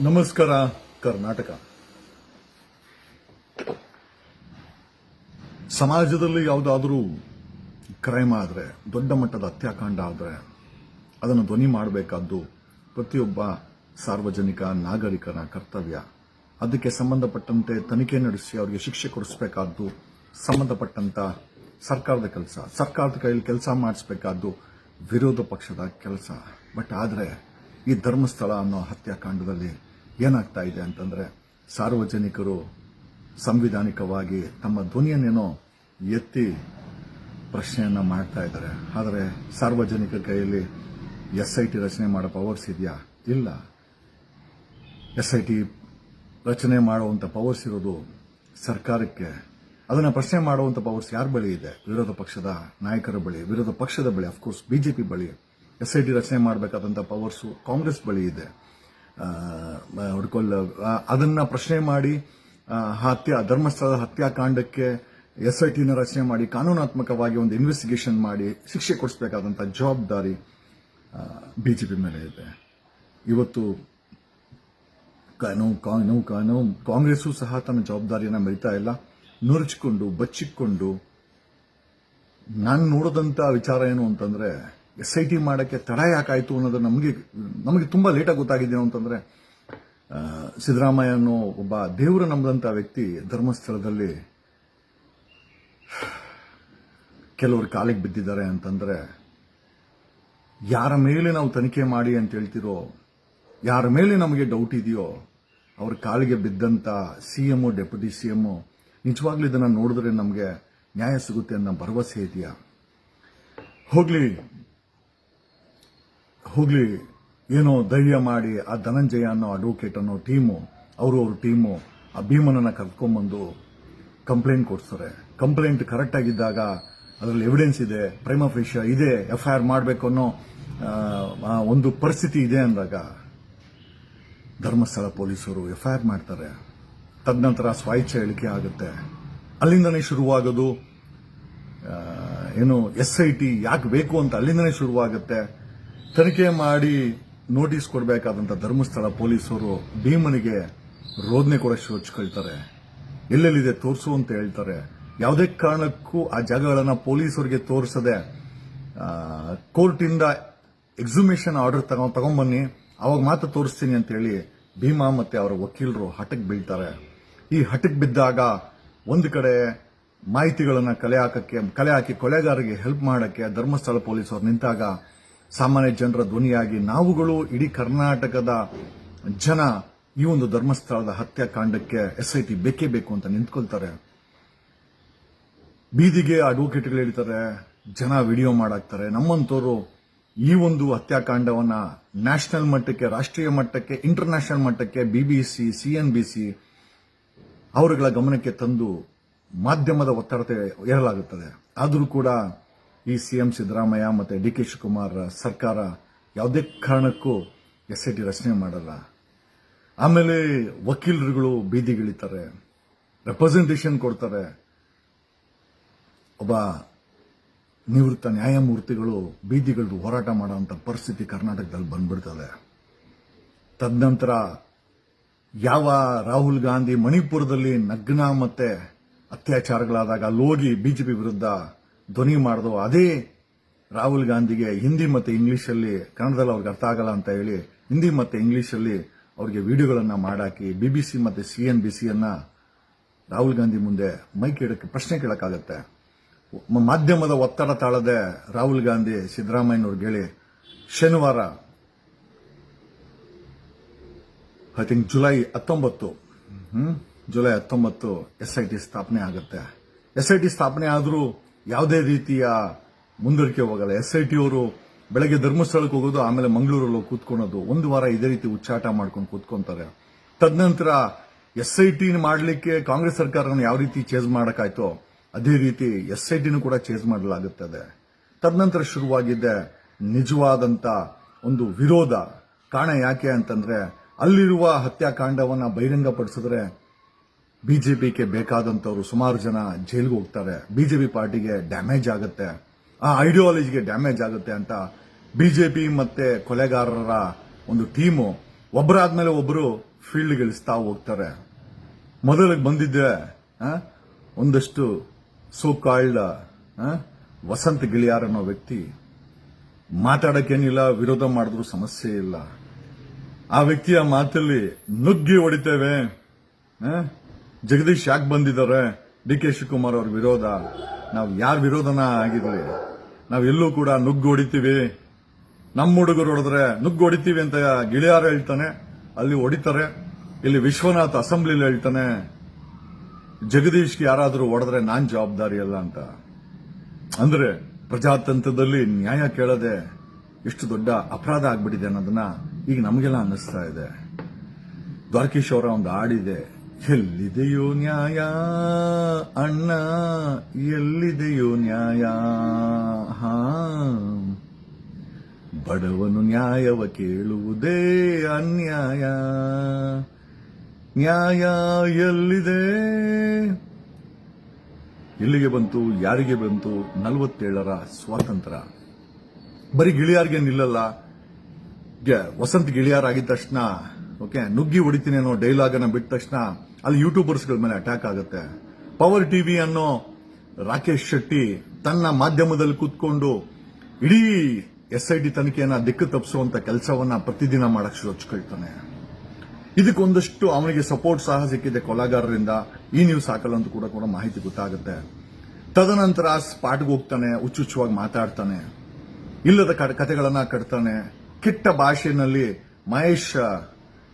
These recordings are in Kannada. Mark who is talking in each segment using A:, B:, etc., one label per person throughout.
A: ನಮಸ್ಕಾರ, ಕರ್ನಾಟಕ. ಸಮಾಜದಲ್ಲಿ ಯಾವುದಾದ್ರೂ ಕ್ರೈಮ್ ಆದರೆ, ದೊಡ್ಡ ಮಟ್ಟದ ಹತ್ಯಾಕಾಂಡ ಆದರೆ, ಅದನ್ನು ಧ್ವನಿ ಮಾಡಬೇಕಾದ್ದು ಪ್ರತಿಯೊಬ್ಬ ಸಾರ್ವಜನಿಕ, ನಾಗರಿಕನ ಕರ್ತವ್ಯ. ಅದಕ್ಕೆ ಸಂಬಂಧಪಟ್ಟಂತೆ ತನಿಖೆ ನಡೆಸಿ ಅವರಿಗೆ ಶಿಕ್ಷೆ ಕೊಡಿಸಬೇಕಾದ್ದು ಸಂಬಂಧಪಟ್ಟಂತ ಸರ್ಕಾರದ ಕೆಲಸ. ಸರ್ಕಾರದ ಕೈಯಲ್ಲಿ ಕೆಲಸ ಮಾಡಿಸಬೇಕಾದ್ದು ವಿರೋಧ ಪಕ್ಷದ ಕೆಲಸ. ಬಟ್ ಆದರೆ ಈ ಧರ್ಮಸ್ಥಳ ಅನ್ನೋ ಹತ್ಯಾಕಾಂಡದಲ್ಲಿ ಏನಾಗ್ತಾ ಇದೆ ಅಂತಂದ್ರೆ ಸಾರ್ವಜನಿಕರು ಸಂವಿಧಾನಿಕವಾಗಿ ತಮ್ಮ ಧ್ವನಿಯನ್ನೇನೋ ಎತ್ತಿ ಪ್ರಶ್ನೆಯನ್ನು ಮಾಡ್ತಾ ಇದ್ದಾರೆ. ಆದರೆ ಸಾರ್ವಜನಿಕ ಕೈಯಲ್ಲಿ ಎಸ್ ಐ ಟಿ ರಚನೆ ಮಾಡೋ ಪವರ್ಸ್ ಇದೆಯಾ? ಇಲ್ಲ. ಎಸ್ ಐ ಟಿ ರಚನೆ ಮಾಡುವಂತ ಪವರ್ಸ್ ಇರೋದು ಸರ್ಕಾರಕ್ಕೆ. ಅದನ್ನ ಪ್ರಶ್ನೆ ಮಾಡುವಂತ ಪವರ್ಸ್ ಯಾರ ಬಳಿ ಇದೆ? ವಿರೋಧ ಪಕ್ಷದ ನಾಯಕರ ಬಳಿ, ವಿರೋಧ ಪಕ್ಷದ ಬಳಿ ಅಫ್ಕೋರ್ಸ್ ಬಿಜೆಪಿ ಬಳಿ. ಎಸ್ ಐ ಟಿ ರಚನೆ ಮಾಡಬೇಕಾದಂಥ ಪವರ್ಸು ಕಾಂಗ್ರೆಸ್ ಬಳಿ ಇದೆ. ಹುಡ್ಕೊಲ್ಲ ಅದನ್ನ ಪ್ರಶ್ನೆ ಮಾಡಿ ಹತ್ಯಾ, ಧರ್ಮಸ್ಥಳದ ಹತ್ಯಾಕಾಂಡಕ್ಕೆ ಎಸ್ ಐ ಟಿನ ರಚನೆ ಮಾಡಿ, ಕಾನೂನಾತ್ಮಕವಾಗಿ ಒಂದು ಇನ್ವೆಸ್ಟಿಗೇಷನ್ ಮಾಡಿ, ಶಿಕ್ಷೆ ಕೊಡಿಸಬೇಕಾದಂತ ಜವಾಬ್ದಾರಿ ಬಿಜೆಪಿ ಮೇಲೆ ಇದೆ. ಇವತ್ತು ನಾವು ನಾವು ಕಾಂಗ್ರೆಸ್ಸು ಸಹ ತನ್ನ ಜವಾಬ್ದಾರಿಯನ್ನು ಮರಿತಾ ಇಲ್ಲ. ನುರಚಿಕೊಂಡು, ಬಚ್ಚಿಕೊಂಡು, ನಾನು ನೋಡಿದಂಥ ವಿಚಾರ ಏನು ಅಂತಂದ್ರೆ ಎಸ್ ಐ ಟಿ ಮಾಡೋಕ್ಕೆ ತಡ ಯಾಕಾಯಿತು ಅನ್ನೋದು ನಮಗೆ ನಮಗೆ ತುಂಬ ಲೇಟಾಗಿ ಗೊತ್ತಾಗಿದೆ ಅಂತಂದರೆ ಸಿದ್ದರಾಮಯ್ಯ ಅನ್ನೋ ಒಬ್ಬ ದೇವರು ನಂಬಿದಂಥ ವ್ಯಕ್ತಿ ಧರ್ಮಸ್ಥಳದಲ್ಲಿ ಕೆಲವರು ಕಾಲಿಗೆ ಬಿದ್ದಿದ್ದಾರೆ ಅಂತಂದರೆ, ಯಾರ ಮೇಲೆ ನಾವು ತನಿಖೆ ಮಾಡಿ ಅಂತ ಹೇಳ್ತಿರೋ, ಯಾರ ಮೇಲೆ ನಮಗೆ ಡೌಟ್ ಇದೆಯೋ, ಅವ್ರ ಕಾಲಿಗೆ ಬಿದ್ದಂಥ ಬಿದ್ದಂತ ಸಿಎಂ ಡೆಪ್ಯೂಟಿ ಎಂ ನಿಜವಾಗ್ಲೂ ಇದನ್ನು ನೋಡಿದ್ರೆ ನಮಗೆ ನ್ಯಾಯ ಸಿಗುತ್ತೆ ಅನ್ನೋ ಭರವಸೆ ಇದೆಯಾ? ಹೋಗ್ಲಿ ಹೋಗ್ಲಿ ಏನೋ ಧೈರ್ಯ ಮಾಡಿ ಆ ಧನಂಜಯ ಅನ್ನೋ ಅಡ್ವೊಕೇಟ್ ಅನ್ನೋ ಟೀಮು ಅವರು ಅವ್ರ ಟೀಮು ಆ ಭೀಮನನ್ನ ಕರ್ಕೊಂಡ್ಬಂದು ಕಂಪ್ಲೇಂಟ್ ಕೊಡ್ತಾರೆ ಕಂಪ್ಲೇಂಟ್ ಕರೆಕ್ಟ್ ಆಗಿದ್ದಾಗ ಅದರಲ್ಲಿ ಎವಿಡೆನ್ಸ್ ಇದೆ ಪ್ರೈಮ ಫೇಶ ಇದೆ ಎಫ್ಐಆರ್ ಮಾಡಬೇಕು ಅನ್ನೋ ಆ, ಆ ಒಂದು ಪರಿಸ್ಥಿತಿ ಇದೆ ಅಂದಾಗ ಧರ್ಮಸ್ಥಳ ಪೊಲೀಸರು ಎಫ್ಐಆರ್ ಮಾಡ್ತಾರೆ. ತದನಂತರ ಸ್ವಾಯಿಚ್ಛ ಹೇಳಿಕೆ ಆಗುತ್ತೆ. ಅಲ್ಲಿಂದನೇ ಶುರುವಾಗೋದು ಏನು ಎಸ್ ಐ ಟಿ ಯಾಕೆ ಬೇಕು ಅಂತ ಅಲ್ಲಿಂದನೇ ಶುರುವಾಗುತ್ತೆ. ತನಿಖೆ ಮಾಡಿ ನೋಟಿಸ್ ಕೊಡಬೇಕಾದಂತ ಧರ್ಮಸ್ಥಳ ಪೊಲೀಸರು ಭೀಮನಿಗೆ ರೋದನೆ ಕೂಡ ಶೋಚ್ಕೊಳ್ತಾರೆ. ಎಲ್ಲೆಲ್ಲಿದೆ ತೋರಿಸು ಅಂತ ಹೇಳ್ತಾರೆ. ಯಾವುದೇ ಕಾರಣಕ್ಕೂ ಆ ಜಾಗಗಳನ್ನು ಪೊಲೀಸರಿಗೆ ತೋರಿಸದೆ ಕೋರ್ಟಿಂದ ಎಕ್ಸಿಮಿಷನ್ ಆರ್ಡರ್ ತಗೊಂಡ್ಬನ್ನಿ ತಗೊಂಬನ್ನಿ, ಅವಾಗ ಮಾತ್ರ ತೋರಿಸ್ತೀನಿ ಅಂತ ಹೇಳಿ ಭೀಮಾ ಮತ್ತೆ ಅವರ ವಕೀಲರು ಹಠಕ್ಕೆ ಬೀಳ್ತಾರೆ. ಈ ಹಠಕ್ಕೆ ಬಿದ್ದಾಗ ಒಂದು ಕಡೆ ಮಾಹಿತಿಗಳನ್ನು ಕಲೆ ಹಾಕಕ್ಕೆ, ಕಲೆ ಹಾಕಿ ಕೊಲೆಗಾರರಿಗೆ ಹೆಲ್ಪ್ ಮಾಡಕ್ಕೆ ಧರ್ಮಸ್ಥಳ ಪೊಲೀಸರು ನಿಂತಾಗ ಸಾಮಾನ್ಯ ಜನರ ಧ್ವನಿಯಾಗಿ ನಾವುಗಳು ಇಡೀ ಕರ್ನಾಟಕದ ಜನ ಈ ಒಂದು ಧರ್ಮಸ್ಥಳದ ಹತ್ಯಾಕಾಂಡಕ್ಕೆ ಎಸ್ಐಟಿ ಬೇಕೇ ಬೇಕು ಅಂತ ನಿಂತ್ಕೊಳ್ತಾರೆ. ಬೀದಿಗೆ ಅಡ್ವೊಕೇಟ್ಗಳು ಹೇಳ್ತಾರೆ, ಜನ ವಿಡಿಯೋ ಮಾಡಾಕ್ತಾರೆ. ನಮ್ಮಂತವರು ಈ ಒಂದು ಹತ್ಯಾಕಾಂಡವನ್ನ ನ್ಯಾಷನಲ್ ಮಟ್ಟಕ್ಕೆ, ರಾಷ್ಟ್ರೀಯ ಮಟ್ಟಕ್ಕೆ, ಇಂಟರ್ನ್ಯಾಷನಲ್ ಮಟ್ಟಕ್ಕೆ ಬಿಬಿಸಿ ಸಿಎನ್ಬಿಸಿ ಅವರುಗಳ ಗಮನಕ್ಕೆ ತಂದು ಮಾಧ್ಯಮದ ಒತ್ತಡತೆ ಏರಲಾಗುತ್ತದೆ ಆದರೂ ಕೂಡ ಈ ಸಿಎಂ ಸಿದ್ದರಾಮಯ್ಯ ಮತ್ತು ಡಿ ಕೆ ಶಿವಕುಮಾರ್ ಸರ್ಕಾರ ಯಾವುದೇ ಕಾರಣಕ್ಕೂ ಎಸ್ ಐ ಟಿ ರಚನೆ ಮಾಡಲ್ಲ. ಆಮೇಲೆ ವಕೀಲರುಗಳು ಬೀದಿಗಿಳಿತಾರೆ. ರೆಪ್ರೆಸೆಂಟೇಷನ್ ಕೊಡ್ತಾರೆ. ಒಬ್ಬ ನಿವೃತ್ತ ನ್ಯಾಯಮೂರ್ತಿಗಳು ಬೀದಿಗಳು ಹೋರಾಟ ಮಾಡೋಂಥ ಪರಿಸ್ಥಿತಿ ಕರ್ನಾಟಕದಲ್ಲಿ ಬಂದ್ಬಿಡ್ತದೆ. ತದನಂತರ ಯಾವ ರಾಹುಲ್ ಗಾಂಧಿ ಮಣಿಪುರದಲ್ಲಿ ನಗ್ನ ಮತ್ತೆ ಅತ್ಯಾಚಾರಗಳಾದಾಗ ಅಲ್ಲಿ ಹೋಗಿ ಬಿಜೆಪಿ ವಿರುದ್ಧ ಧ್ವನಿ ಮಾಡಿದ್ರು ಅದೇ ರಾಹುಲ್ ಗಾಂಧಿಗೆ ಹಿಂದಿ ಮತ್ತು ಇಂಗ್ಲೀಷಲ್ಲಿ ಕನ್ನಡದಲ್ಲಿ ಅವ್ರಿಗೆ ಅರ್ಥ ಆಗಲ್ಲ ಅಂತ ಹೇಳಿ ಹಿಂದಿ ಮತ್ತು ಇಂಗ್ಲೀಷಲ್ಲಿ ಅವ್ರಿಗೆ ವಿಡಿಯೋಗಳನ್ನು ಮಾಡಾಕಿ ಬಿ ಬಿ ಸಿ ಮತ್ತು ಸಿ ಎನ್ ಬಿ ಸಿಯನ್ನು ರಾಹುಲ್ ಗಾಂಧಿ ಮುಂದೆ ಮೈಕ್ ಇಡಕ್ಕೆ ಪ್ರಶ್ನೆ ಕೇಳೋಕ್ಕಾಗತ್ತೆ. ಮಾಧ್ಯಮದ ಒತ್ತಡ ತಾಳದೆ ರಾಹುಲ್ ಗಾಂಧಿ ಸಿದ್ದರಾಮಯ್ಯನವ್ರಿಗೆ ಹೇಳಿ ಶನಿವಾರ ಐ ಥಿಂಕ್ ಜುಲೈ ಹತ್ತೊಂಬತ್ತು ಜುಲೈ ಹತ್ತೊಂಬತ್ತು ಎಸ್ ಐ ಟಿ ಸ್ಥಾಪನೆ ಆಗುತ್ತೆ. ಎಸ್ ಐ ಟಿ ಸ್ಥಾಪನೆ ಆದರೂ ಯಾವುದೇ ರೀತಿಯ ಮುಂದುವರಿಕೆ ಹೋಗಲ್ಲ. ಎಸ್ ಐ ಟಿ ಅವರು ಬೆಳಗ್ಗೆ ಧರ್ಮಸ್ಥಳಕ್ಕೆ ಹೋಗೋದು, ಆಮೇಲೆ ಮಂಗಳೂರಲ್ಲಿ ಹೋಗಿ ಕೂತ್ಕೊಳೋದು ಒಂದು ವಾರ ಇದೇ ರೀತಿ ಉಚ್ಚಾಟ ಮಾಡ್ಕೊಂಡು ಕೂತ್ಕೊಂತಾರೆ. ತದನಂತರ ಎಸ್ ಐ ಟಿನ ಮಾಡಲಿಕ್ಕೆ ಕಾಂಗ್ರೆಸ್ ಸರ್ಕಾರವನ್ನು ಯಾವ ರೀತಿ ಚೇಂಜ್ ಮಾಡೋಕ್ಕಾಯ್ತೋ, ಅದೇ ರೀತಿ ಎಸ್ ಐ ಟಿನೂ ಕೂಡ ಚೇಂಜ್ ಮಾಡಲಾಗುತ್ತದೆ. ತದನಂತರ ಶುರುವಾಗಿದ್ದೆ ನಿಜವಾದಂತ ಒಂದು ವಿರೋಧ ಕಾರಣ ಯಾಕೆ ಅಂತಂದ್ರೆ, ಅಲ್ಲಿರುವ ಹತ್ಯಾಕಾಂಡವನ್ನು ಬಹಿರಂಗಪಡಿಸಿದ್ರೆ ಬಿಜೆಪಿಗೆ ಬೇಕಾದಂತವರು ಸುಮಾರು ಜನ ಜೈಲ್ಗೆ ಹೋಗ್ತಾರೆ. ಬಿಜೆಪಿ ಪಾರ್ಟಿಗೆ ಡ್ಯಾಮೇಜ್ ಆಗುತ್ತೆ. ಆ ಐಡಿಯಾಲಜಿಗೆ ಡ್ಯಾಮೇಜ್ ಆಗುತ್ತೆ ಅಂತ ಬಿಜೆಪಿ ಮತ್ತೆ ಕೊಲೆಗಾರರ ಒಂದು ಟೀಮು ಒಬ್ಬರಾದ್ಮೇಲೆ ಒಬ್ಬರು ಫೀಲ್ಡ್ ಇಳಿಸ್ತಾ ಹೋಗ್ತಾರೆ. ಮೊದಲಿಗೆ ಬಂದಿದ್ದೆ ಒಂದಷ್ಟು ಸೋ ಕಾಲ್ಡ್ ವಸಂತ ಗಿಳಿಯಾರ್ ಅನ್ನೋ ವ್ಯಕ್ತಿ ಮಾತಾಡಕ್ಕೇನಿಲ್ಲ, ವಿರೋಧ ಮಾಡಿದ್ರು ಸಮಸ್ಯೆ ಇಲ್ಲ. ಆ ವ್ಯಕ್ತಿಯ ಮಾತಲ್ಲಿ ನುಗ್ಗಿ ಹೊಡಿತೇವೆ? ಜಗದೀಶ್ ಯಾಕೆ ಬಂದಿದ್ದಾರೆ? ಡಿ ಕೆ ಶಿವಕುಮಾರ್ ಅವ್ರ ವಿರೋಧ. ನಾವು ಯಾರ ವಿರೋಧನ ಆಗಿರಲಿ? ನಾವು ಎಲ್ಲೂ ಕೂಡ ನುಗ್ಗು ಹೊಡಿತೀವಿ. ನಮ್ಮ ಹುಡುಗರು ಹೊಡೆದ್ರೆ ನುಗ್ಗು ಹೊಡಿತೀವಿ ಅಂತ ಗಿಳಿಯಾರ ಹೇಳ್ತಾನೆ, ಅಲ್ಲಿ ಹೊಡಿತಾರೆ. ಇಲ್ಲಿ ವಿಶ್ವನಾಥ್ ಅಸೆಂಬ್ಲಿಲಿ ಹೇಳ್ತಾನೆ, ಜಗದೀಶ್ಗೆ ಯಾರಾದರೂ ಹೊಡೆದ್ರೆ ನಾನ್ ಜವಾಬ್ದಾರಿ ಅಲ್ಲ ಅಂತ. ಅಂದ್ರೆ ಪ್ರಜಾತಂತ್ರದಲ್ಲಿ ನ್ಯಾಯ ಕೇಳದೆ ಎಷ್ಟು ದೊಡ್ಡ ಅಪರಾಧ ಆಗ್ಬಿಟ್ಟಿದೆ ಅನ್ನೋದನ್ನ ಈಗ ನಮಗೆಲ್ಲ ಅನ್ನಿಸ್ತಾ ಇದೆ. ದ್ವಾರಕೀಶ್ ಅವರ ಒಂದು ಹಾಡಿದೆ. ಎಲ್ಲಿದೆಯೋ ನ್ಯಾಯ? ಅಣ್ಣ, ಎಲ್ಲಿದೆಯೋ ನ್ಯಾಯ? ಹಾ. ಬಡವನು ನ್ಯಾಯವ ಕೇಳುವುದೇ ಅನ್ಯಾಯ. ನ್ಯಾಯ ಎಲ್ಲಿದೆ? ಎಲ್ಲಿಗೆ ಬಂತು, ಯಾರಿಗೆ ಬಂತು? ನಲವತ್ತೇಳರ ಸ್ವಾತಂತ್ರ್ಯ. ಬರೀ ಗಿಳಿಯಾರ್ಗೆ ನಿಲ್ಲಲ್ಲ. ವಸಂತ್ ಗಿಳಿಯಾರ್ ಆಗಿದ ತಕ್ಷಣ ಓಕೆ ನುಗ್ಗಿ ಹೊಡಿತೀನಿ ಅನ್ನೋ ಡೈಲಾಗ್ ಅನ್ನ ಬಿಟ್ಟ ತಕ್ಷಣ ಅಲ್ಲಿ ಯೂಟ್ಯೂಬರ್ಸ್ಗಳ ಮೇಲೆ ಅಟ್ಯಾಕ್ ಆಗುತ್ತೆ. ಪವರ್ ಟಿವಿ ಅನ್ನೋ ರಾಕೇಶ್ ಶೆಟ್ಟಿ ತನ್ನ ಮಾಧ್ಯಮದಲ್ಲಿ ಕೂತ್ಕೊಂಡು ಇಡೀ ಎಸ್ ಐ ಟಿ ತನಿಖೆಯನ್ನ ದಿಕ್ಕು ತಪ್ಪಿಸುವಂತ ಕೆಲಸವನ್ನ ಪ್ರತಿದಿನ ಮಾಡಕ್ ಶುರು ಹಚ್ಕೊಳ್ತಾನೆ. ಇದಕ್ಕೊಂದಷ್ಟು ಅವನಿಗೆ ಸಪೋರ್ಟ್ ಸಹ ಸಿಕ್ಕಿದೆ ಕೊಲೆಗಾರರಿಂದ. ಈ ನ್ಯೂಸ್ ಹಾಕಲ್ಲ ಅಂತ ಕೂಡ ಕೂಡ ಮಾಹಿತಿ ಗೊತ್ತಾಗುತ್ತೆ. ತದನಂತರ ಸ್ಪಾಟ್ಗೆ ಹೋಗ್ತಾನೆ ಹುಚ್ಚುಚ್ಚುವಾಗಿ ಮಾತಾಡ್ತಾನೆ. ಇಲ್ಲದ ಕಥೆಗಳನ್ನ ಕಟ್ತಾನೆ. ಕೆಟ್ಟ ಭಾಷೆಯಲ್ಲಿ ಮಹೇಶ್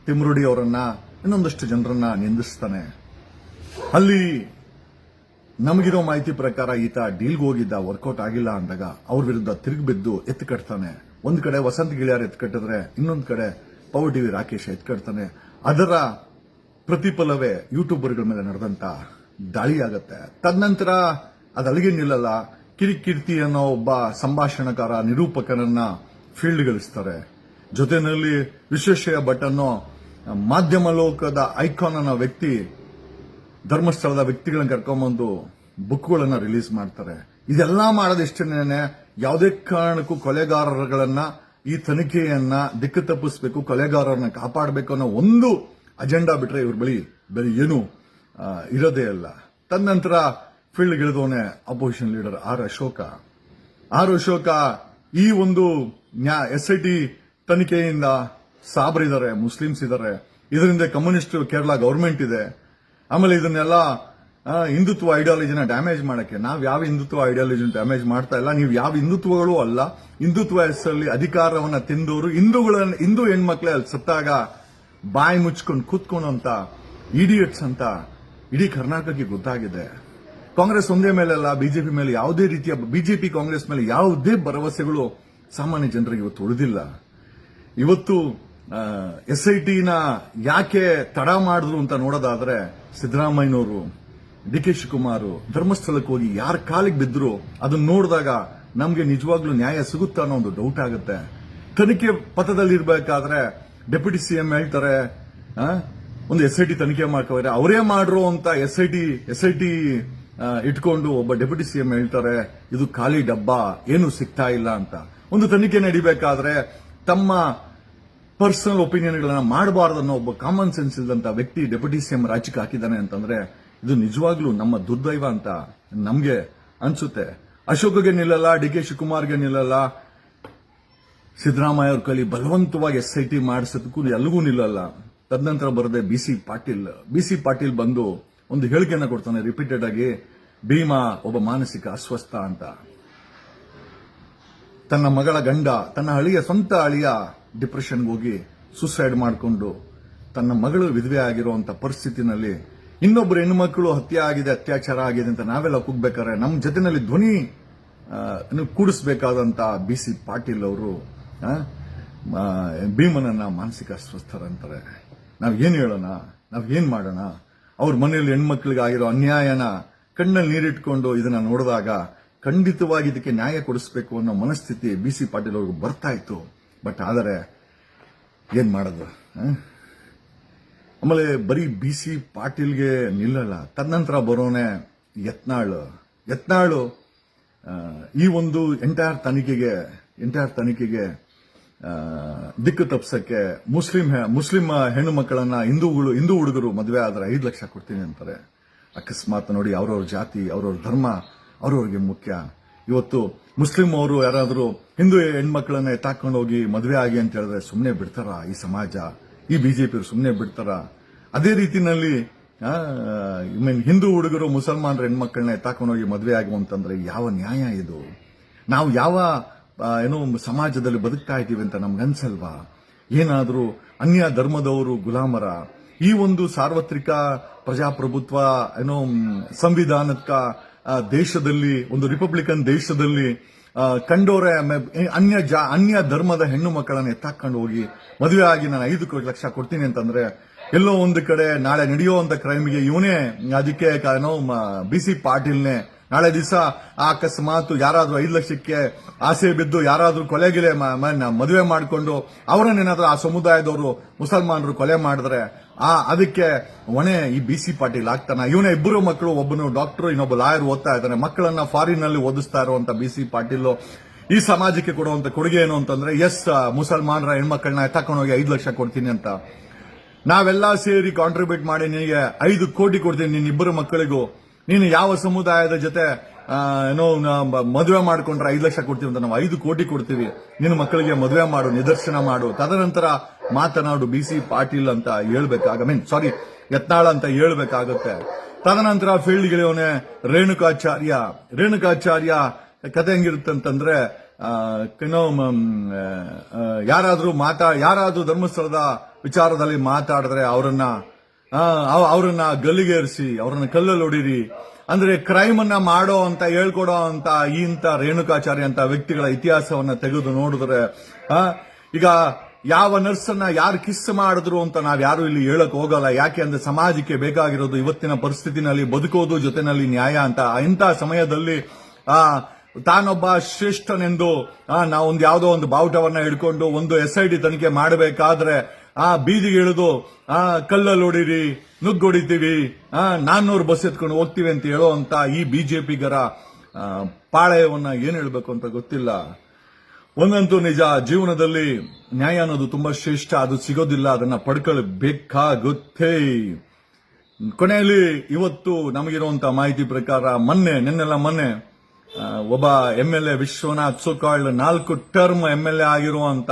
A: ತಿಮ್ರುಡಿ ಅವರನ್ನ ಇನ್ನೊಂದಷ್ಟು ಜನರನ್ನ ನಿಂದಿಸ್ತಾನೆ. ಅಲ್ಲಿ ನಮಗಿರೋ ಮಾಹಿತಿ ಪ್ರಕಾರ ಈತ ಡೀಲ್ಗೆ ಹೋಗಿದ್ದ ವರ್ಕೌಟ್ ಆಗಿಲ್ಲ ಅಂದಾಗ ಅವ್ರ ವಿರುದ್ಧ ತಿರುಗಿ ಬಿದ್ದು ಎತ್ತು ಕಟ್ತಾನೆ. ಒಂದ್ ಕಡೆ ವಸಂತ ಗಿಳಿಯಾರ್ ಎತ್ತು ಕಟ್ಟಿದ್ರೆ ಇನ್ನೊಂದ್ ಕಡೆ ಪವರ್ ಟಿವಿ ರಾಕೇಶ್ ಎತ್ತು ಕಟ್ತಾನೆ. ಅದರ ಪ್ರತಿಫಲವೇ ಯೂಟ್ಯೂಬರ್ಗಳ ಮೇಲೆ ನಡೆದಂತ ದಾಳಿ ಆಗತ್ತೆ. ತದನಂತರ ಅದು ಅಲ್ಲಿಗೆ ನಿಲ್ಲಲ್ಲ. ಕಿರಿಕೀರ್ತಿ ಅನ್ನೋ ಒಬ್ಬ ಸಂಭಾಷಣಕಾರ ನಿರೂಪಕನನ್ನ ಫೀಲ್ಡ್ಗಳಿಸ್ತಾರೆ ಜೊತೆನಲ್ಲಿ ವಿಶ್ವೇಶ್ವರ ಭಟ್ ಅನ್ನೋ ಮಾಧ್ಯಮ ಲೋಕದ ಐಕಾನ್ ಅನ್ನೋ ವ್ಯಕ್ತಿ, ಧರ್ಮಸ್ಥಳದ ವ್ಯಕ್ತಿಗಳನ್ನ ಕರ್ಕೊಂಬಂದು ಬುಕ್ಗಳನ್ನ ರಿಲೀಸ್ ಮಾಡ್ತಾರೆ. ಇದೆಲ್ಲ ಮಾಡೋದಿಷ್ಟೇನೆ ಯಾವುದೇ ಕಾರಣಕ್ಕೂ ಕೊಲೆಗಾರರುಗಳನ್ನ, ಈ ತನಿಖೆಯನ್ನ ದಿಕ್ಕು ತಪ್ಪಿಸಬೇಕು, ಕೊಲೆಗಾರರನ್ನ ಕಾಪಾಡಬೇಕು ಅನ್ನೋ ಒಂದು ಅಜೆಂಡಾ ಬಿಟ್ರೆ ಇವ್ರ ಬಳಿ ಬೇರೆ ಏನು ಇರೋದೇ ಇಲ್ಲ. Field ಗೆಳೆದವನೆ opposition leader R Ashoka. R Ashoka ಈ ಒಂದು ಎಸ್ ಐ ತನಿಖೆಯಿಂದ ಸಾಬ್ರಿದ್ದಾರೆ ಮುಸ್ಲಿಮ್ಸ್ ಇದ್ದಾರೆ ಇದರಿಂದ ಕಮ್ಯುನಿಸ್ಟ್ ಕೇರಳ ಗೌರ್ಮೆಂಟ್ ಇದೆ. ಆಮೇಲೆ ಇದನ್ನೆಲ್ಲ ಹಿಂದುತ್ವ ಐಡಿಯಾಲಜಿನ ಡ್ಯಾಮೇಜ್ ಮಾಡಕ್ಕೆ. ನಾವು ಯಾವ ಹಿಂದುತ್ವ ಐಡಿಯಾಲಜಿನ ಡ್ಯಾಮೇಜ್ ಮಾಡ್ತಾ ಇಲ್ಲ. ನೀವು ಯಾವ ಹಿಂದುತ್ವಗಳು ಅಲ್ಲ. ಹಿಂದುತ್ವ ಹೆಸರಲ್ಲಿ ಅಧಿಕಾರವನ್ನ ತಿಂದವರು ಹಿಂದೂಗಳನ್ನ, ಹಿಂದೂ ಹೆಣ್ಮಕ್ಳೇ ಅಲ್ಲಿ ಸತ್ತಾಗ ಬಾಯಿ ಮುಚ್ಕೊಂಡು ಕೂತ್ಕೊಂಡು ಅಂತ ಇಡಿಯಟ್ಸ್ ಅಂತ ಇಡೀ ಕರ್ನಾಟಕಕ್ಕೆ ಗೊತ್ತಾಗಿದೆ. ಕಾಂಗ್ರೆಸ್ ಒಂದೇ ಮೇಲಲ್ಲ, ಬಿಜೆಪಿ ಮೇಲೆ ಯಾವುದೇ ರೀತಿಯ, ಬಿಜೆಪಿ ಕಾಂಗ್ರೆಸ್ ಮೇಲೆ ಯಾವುದೇ ಭರವಸೆಗಳು ಸಾಮಾನ್ಯ ಜನರಿಗೆ ಇವತ್ತು ಉಳಿದಿಲ್ಲ. ಇವತ್ತು ಎಸ್ ಐ ಟಿನ ಯಾಕೆ ತಡ ಮಾಡಿದ್ರು ಅಂತ ನೋಡೋದಾದ್ರೆ ಸಿದ್ದರಾಮಯ್ಯನವರು, ಡಿ ಕೆ ಶಿವಕುಮಾರ್ ಧರ್ಮಸ್ಥಳಕ್ಕೆ ಹೋಗಿ ಯಾರ ಕಾಲಿಗೆ ಬಿದ್ರು ಅದನ್ನ ನೋಡಿದಾಗ ನಮಗೆ ನಿಜವಾಗ್ಲೂ ನ್ಯಾಯ ಸಿಗುತ್ತಾ ಅನ್ನೋ ಒಂದು ಡೌಟ್ ಆಗುತ್ತೆ. ತನಿಖೆ ಪಥದಲ್ಲಿ ಇರಬೇಕಾದ್ರೆ ಡೆಪ್ಯೂಟಿ ಸಿಎಂ ಹೇಳ್ತಾರೆ ಒಂದು ಎಸ್ ಐ ಟಿ ತನಿಖೆ ಮಾಡ್ಕೋರೆ, ಅವರೇ ಮಾಡ್ರು ಅಂತ S I T, S I T ಇಟ್ಕೊಂಡು ಒಬ್ಬ ಡೆಪ್ಯೂಟಿ ಸಿಎಂ ಹೇಳ್ತಾರೆ, ಇದು ಖಾಲಿ ಡಬ್ಬ, ಏನು ಸಿಗ್ತಾ ಇಲ್ಲ ಅಂತ. ಒಂದು ತನಿಖೆ ನಡಿಬೇಕಾದ್ರೆ ತಮ್ಮ ಪರ್ಸನಲ್ ಒಪಿನಿಯನ್ಗಳನ್ನ ಮಾಡಬಾರದು ಅನ್ನೋ ಒಬ್ಬ ಕಾಮನ್ ಸೆನ್ಸ್ ಇದ್ದಂತ ವ್ಯಕ್ತಿ ಡೆಪ್ಯೂಟಿ ಸಿಎಂ ರಾಜ್ಯಕ್ಕೆ ಹಾಕಿದ್ದಾನೆ ಅಂತಂದ್ರೆ ಇದು ನಿಜವಾಗ್ಲೂ ನಮ್ಮ ದುರ್ದೈವ ಅಂತ ನಮ್ಗೆ ಅನ್ಸುತ್ತೆ. ಅಶೋಕ್ಗೆ ನಿಲ್ಲಲ್ಲ, ಡಿ ಕೆ ಶಿವಕುಮಾರ್ಗೆ ನಿಲ್ಲಲ್ಲ, ಸಿದ್ದರಾಮಯ್ಯ ಅವ್ರ ಕಲಿ ಬಲವಂತವಾಗಿ ಎಸ್ ಐ ಟಿ ಮಾಡಿಸೋದಕ್ಕೂ ಎಲ್ಲಿಗೂ ನಿಲ್ಲಲ್ಲ. ತದನಂತರ ಬರದೆ B C Patil B C Patil ಬಂದು ಒಂದು ಹೇಳಿಕೆಯನ್ನ ಕೊಡ್ತಾನೆ ರಿಪೀಟೆಡ್ ಆಗಿ, ಭೀಮಾ ಒಬ್ಬ ಮಾನಸಿಕ ಅಸ್ವಸ್ಥ ಅಂತ. ತನ್ನ ಮಗಳ ಗಂಡ, ತನ್ನ ಅಳಿಯ ಸ್ವಂತ ಅಳಿಯ ಡಿಪ್ರೆಷನ್ಗೆ ಹೋಗಿ ಸುಸೈಡ್ ಮಾಡಿಕೊಂಡು ತನ್ನ ಮಗಳು ವಿಧವೆ ಆಗಿರುವಂತ ಪರಿಸ್ಥಿತಿನಲ್ಲಿ ಇನ್ನೊಬ್ಬರು ಹೆಣ್ಣುಮಕ್ಕಳು ಹತ್ಯೆ ಆಗಿದೆ, ಅತ್ಯಾಚಾರ ಆಗಿದೆ ಅಂತ ನಾವೆಲ್ಲ ಕೂಗ್ಬೇಕಾದ್ರೆ ನಮ್ಮ ಜೊತೆನಲ್ಲಿ ಧ್ವನಿ ಕೂಡಿಸಬೇಕಾದಂತ ಬಿ ಸಿ ಪಾಟೀಲ್ ಅವರು ಭೀಮನನ್ನ ಮಾನಸಿಕ ಅಸ್ವಸ್ಥರಂತಾರೆ. ನಾವ್ ಏನ್ ಹೇಳೋಣ? ನಾವ್ ಏನ್ ಮಾಡೋಣ? ಅವ್ರ ಮನೆಯಲ್ಲಿ ಹೆಣ್ಮಕ್ಳಿಗೆ ಆಗಿರೋ ಅನ್ಯಾಯನ ಕಣ್ಣಲ್ಲಿ ನೀರಿಟ್ಕೊಂಡು ಇದನ್ನ ನೋಡಿದಾಗ ಖಂಡಿತವಾಗಿ ಇದಕ್ಕೆ ನ್ಯಾಯ ಕೊಡಿಸ್ಬೇಕು ಅನ್ನೋ ಮನಸ್ಥಿತಿ ಬಿ ಸಿ ಪಾಟೀಲ್ ಅವ್ರಿಗೆ ಬರ್ತಾ ಇತ್ತು. ಬಟ್ ಆದರೆ ಏನ್ ಮಾಡೋದು? ಆಮೇಲೆ ಬರೀ ಬಿ ಸಿ ಪಾಟೀಲ್ಗೆ ನಿಲ್ಲಲ್ಲ, ತದನಂತರ ಬರೋನೆ ಯತ್ನಾಳು. ಯತ್ನಾಳು ಈ ಒಂದು ಎಂಟೈರ್ ತನಿಖೆಗೆ ಎಂಟೈರ್ ತನಿಖೆಗೆ ದಿಕ್ಕು ತಪ್ಸಕ್ಕೆ ಮುಸ್ಲಿಂ ಮುಸ್ಲಿಂ ಹೆಣ್ಣು ಮಕ್ಕಳನ್ನ ಹಿಂದೂಗಳು ಹಿಂದೂ ಹುಡುಗರು ಮದುವೆ ಆದ್ರೆ ಐದು ಲಕ್ಷ ಕೊಡ್ತೀನಿ ಅಂತಾರೆ. ಅಕಸ್ಮಾತ್ ನೋಡಿ ಅವ್ರವ್ರ ಜಾತಿ, ಅವ್ರವ್ರ ಧರ್ಮ ಅವ್ರವ್ರಿಗೆ ಮುಖ್ಯ. ಇವತ್ತು ಮುಸ್ಲಿಂ ಅವರು ಯಾರಾದರೂ ಹಿಂದೂ ಹೆಣ್ಮಕ್ಳನ್ನ ಎತ್ತಾಕೊಂಡು ಹೋಗಿ ಮದುವೆ ಆಗಿ ಅಂತ ಹೇಳಿದ್ರೆ ಸುಮ್ಮನೆ ಬಿಡ್ತಾರ ಈ ಸಮಾಜ ಈ ಬಿಜೆಪಿ ಸುಮ್ಮನೆ ಬಿಡ್ತಾರ? ಅದೇ ರೀತಿನಲ್ಲಿ ಐ ಮೀನ್ ಹಿಂದೂ ಹುಡುಗರು ಮುಸಲ್ಮಾನರ ಹೆಣ್ಮಕ್ಳನ್ನ ಎತ್ತಾಕೊಂಡು ಹೋಗಿ ಮದುವೆ ಆಗುವಂತಂದ್ರೆ ಯಾವ ನ್ಯಾಯ ಇದು? ನಾವು ಯಾವ ಏನೋ ಸಮಾಜದಲ್ಲಿ ಬದುಕ್ತಾ ಇದ್ದೀವಿ ಅಂತ ನಮ್ಗನ್ಸಲ್ವಾ ಏನಾದರೂ ಅನ್ಯ ಧರ್ಮದವರು ಗುಲಾಮರ ಈ ಒಂದು ಸಾರ್ವತ್ರಿಕ ಪ್ರಜಾಪ್ರಭುತ್ವ ಏನೋ ಮ್, ಸಂವಿಧಾನಕ ಆ, ದೇಶದಲ್ಲಿ, ಒಂದು ರಿಪಬ್ಲಿಕನ್ ದೇಶದಲ್ಲಿ ಕಂಡೋರೆ ಅನ್ಯ ಜಾ, ಅನ್ಯ ಧರ್ಮದ ಹೆಣ್ಣು ಮಕ್ಕಳನ್ನ ಎತ್ತಾಕೊಂಡು ಹೋಗಿ ಮದುವೆ ಆಗಿ ನಾನು ಐದು ಲಕ್ಷ ಕೊಡ್ತೀನಿ ಅಂತಂದ್ರೆ, ಎಲ್ಲೋ ಒಂದು ಕಡೆ ನಾಳೆ ನಡೆಯುವಂತ ಕ್ರೈಮ್ಗೆ ಇವನೇ ಅದಕ್ಕೆ ಕ- ಏನೋ ಬಿ ಸಿ ಪಾಟೀಲ್ನೇ. ನಾಳೆ ದಿವಸ ಅಕಸ್ಮಾತ್ ಯಾರಾದ್ರೂ ಐದು ಲಕ್ಷಕ್ಕೆ ಆಸೆ ಬಿದ್ದು ಯಾರಾದ್ರೂ ಕೊಲೆಗಿಲೆ ಮದುವೆ ಮಾಡಿಕೊಂಡು ಅವರನ್ನೇನಾದ್ರೂ ಆ ಸಮುದಾಯದವರು ಮುಸಲ್ಮಾನರು ಕೊಲೆ ಮಾಡಿದ್ರೆ ಆ, ಅದಕ್ಕೆ ಹೊಣೆ ಈ ಬಿ ಸಿ ಪಾಟೀಲ್ ಆಗ್ತಾನ. ಇವನ ಇಬ್ಬರು ಮಕ್ಕಳು ಒಬ್ಬನು ಡಾಕ್ಟರ್ ಇನ್ನೊಬ್ಬ ಲಾಯರ್ ಓದ್ತಾ ಇದ್ದಾನೆ ಮಕ್ಕಳನ್ನ ಫಾರಿನ್ನಲ್ಲಿ ಓದಿಸ್ತಾ ಇರುವಂತ ಬಿ ಸಿ ಪಾಟೀಲ್, ಈ ಸಮಾಜಕ್ಕೆ ಕೊಡುವಂತ ಕೊಡುಗೆ ಏನು ಅಂತಂದ್ರೆ ಎಸ್ ಮುಸಲ್ಮಾನರ ಹೆಣ್ಮಕ್ಳನ್ನ ತಕೊಂಡೋಗಿ ಐದು ಲಕ್ಷ ಕೊಡ್ತೀನಿ ಅಂತ. ನಾವೆಲ್ಲ ಸೇರಿ ಕಾಂಟ್ರಿಬ್ಯೂಟ್ ಮಾಡಿ ನಿನಗೆ ಐದು ಕೋಟಿ ಕೊಡ್ತೀನಿ ನಿನ್ನ ಇಬ್ಬರು ಮಕ್ಕಳಿಗೂ. ನೀನು ಯಾವ ಸಮುದಾಯದ ಜೊತೆ ಏನೋ ಮದುವೆ ಮಾಡ್ಕೊಂಡ್ರೆ ಐದು ಲಕ್ಷ ಕೊಡ್ತೀವಿ ಅಂತ ನಾವು ಐದು ಕೋಟಿ ಕೊಡ್ತೀವಿ. ನಿನ್ನ ಮಕ್ಕಳಿಗೆ ಮದುವೆ ಮಾಡು, ನಿದರ್ಶನ ಮಾಡು. ತದನಂತರ ಮಾತನಾಡು ಬಿ ಸಿ ಪಾಟೀಲ್ ಅಂತ ಹೇಳ್ಬೇಕಾಗ ಮೀನ್ ಸಾರಿ ಯತ್ನಾಳ ಅಂತ ಹೇಳ್ಬೇಕಾಗುತ್ತೆ. ತದನಂತರ ಫೀಲ್ಡ್ ಗಿಳಿಯವನೇ ರೇಣುಕಾಚಾರ್ಯ. ರೇಣುಕಾಚಾರ್ಯ ಕತೆ ಹೆಂಗಿರುತ್ತೆ ಅಂತಂದ್ರೆ ಯಾರಾದ್ರೂ ಮಾತಾ, ಯಾರಾದ್ರೂ ಧರ್ಮಸ್ಥಳದ ವಿಚಾರದಲ್ಲಿ ಮಾತಾಡಿದ್ರೆ ಅವರನ್ನ ಅವರನ್ನ ಗಲ್ಲಿಗೇರಿಸಿ, ಅವರನ್ನ ಕಲ್ಲಲ್ಲಿ ಹೊಡೀರಿ. ಅಂದ್ರೆ ಕ್ರೈಮ್ ಅನ್ನ ಮಾಡೋ ಅಂತ ಹೇಳ್ಕೊಡೋ ಅಂತ ಇಂತ ರೇಣುಕಾಚಾರ್ಯ ಅಂತ ವ್ಯಕ್ತಿಗಳ ಇತಿಹಾಸವನ್ನ ತೆಗೆದು ನೋಡಿದ್ರೆ ಈಗ ಯಾವ ನರ್ಸನ್ನ ಯಾರು ಕಿಸ್ ಮಾಡಿದ್ರು ಅಂತ ನಾವ್ ಯಾರು ಇಲ್ಲಿ ಹೇಳಕ್ ಹೋಗಲ್ಲ. ಯಾಕೆ ಅಂದ್ರೆ ಸಮಾಜಕ್ಕೆ ಬೇಕಾಗಿರೋದು ಇವತ್ತಿನ ಪರಿಸ್ಥಿತಿನಲ್ಲಿ ಬದುಕೋದು ಜೊತೆನಲ್ಲಿ ನ್ಯಾಯ ಅಂತ. ಇಂಥ ಸಮಯದಲ್ಲಿ, ಆ, ತಾನೊಬ್ಬ ಶ್ರೇಷ್ಠನೆಂದು ನಾವೊಂದು ಯಾವುದೋ ಒಂದು ಬಾವುಟವನ್ನ ಹಿಡ್ಕೊಂಡು ಒಂದು ಎಸ್ ಐ ಡಿ ತನಿಖೆ ಮಾಡಬೇಕಾದ್ರೆ, ಆ ಬೀದಿಗೆ ಇಳಿದು, ಆ ಕಲ್ಲಲ್ಲಿ ಹೊಡಿರಿ ನುಗ್ಗೊಡಿತೀವಿ ಆ, ನಾನ್ನೂರು ಬಸ್ ಎತ್ಕೊಂಡು ಹೋಗ್ತೀವಿ ಅಂತ ಹೇಳೋ ಅಂತ ಈ ಬಿಜೆಪಿಗರ ಪಾಳೆಯವನ್ನ ಏನ್ ಹೇಳ್ಬೇಕು ಅಂತ ಗೊತ್ತಿಲ್ಲ. ಒಂದಂತೂ ನಿಜ, ಜೀವನದಲ್ಲಿ ನ್ಯಾಯ ಅನ್ನೋದು ತುಂಬಾ ಶ್ರೇಷ್ಠ, ಅದು ಸಿಗೋದಿಲ್ಲ, ಅದನ್ನ ಪಡ್ಕೊಳ್ಬೇಕಾಗುತ್ತೆ. ಕೊನೆಯಲ್ಲಿ ಇವತ್ತು ನಮಗಿರುವಂತಹ ಮಾಹಿತಿ ಪ್ರಕಾರ ಮೊನ್ನೆ, ನಿನ್ನೆಲ್ಲ ಮೊನ್ನೆ ಒಬ್ಬ ಎಂ ಎಲ್ ಎ ವಿಶ್ವನಾಥ್ ಸೋಕಾಳ್ ನಾಲ್ಕು ಟರ್ಮ್ ಎಂ ಎಲ್ ಎ ಆಗಿರುವಂತ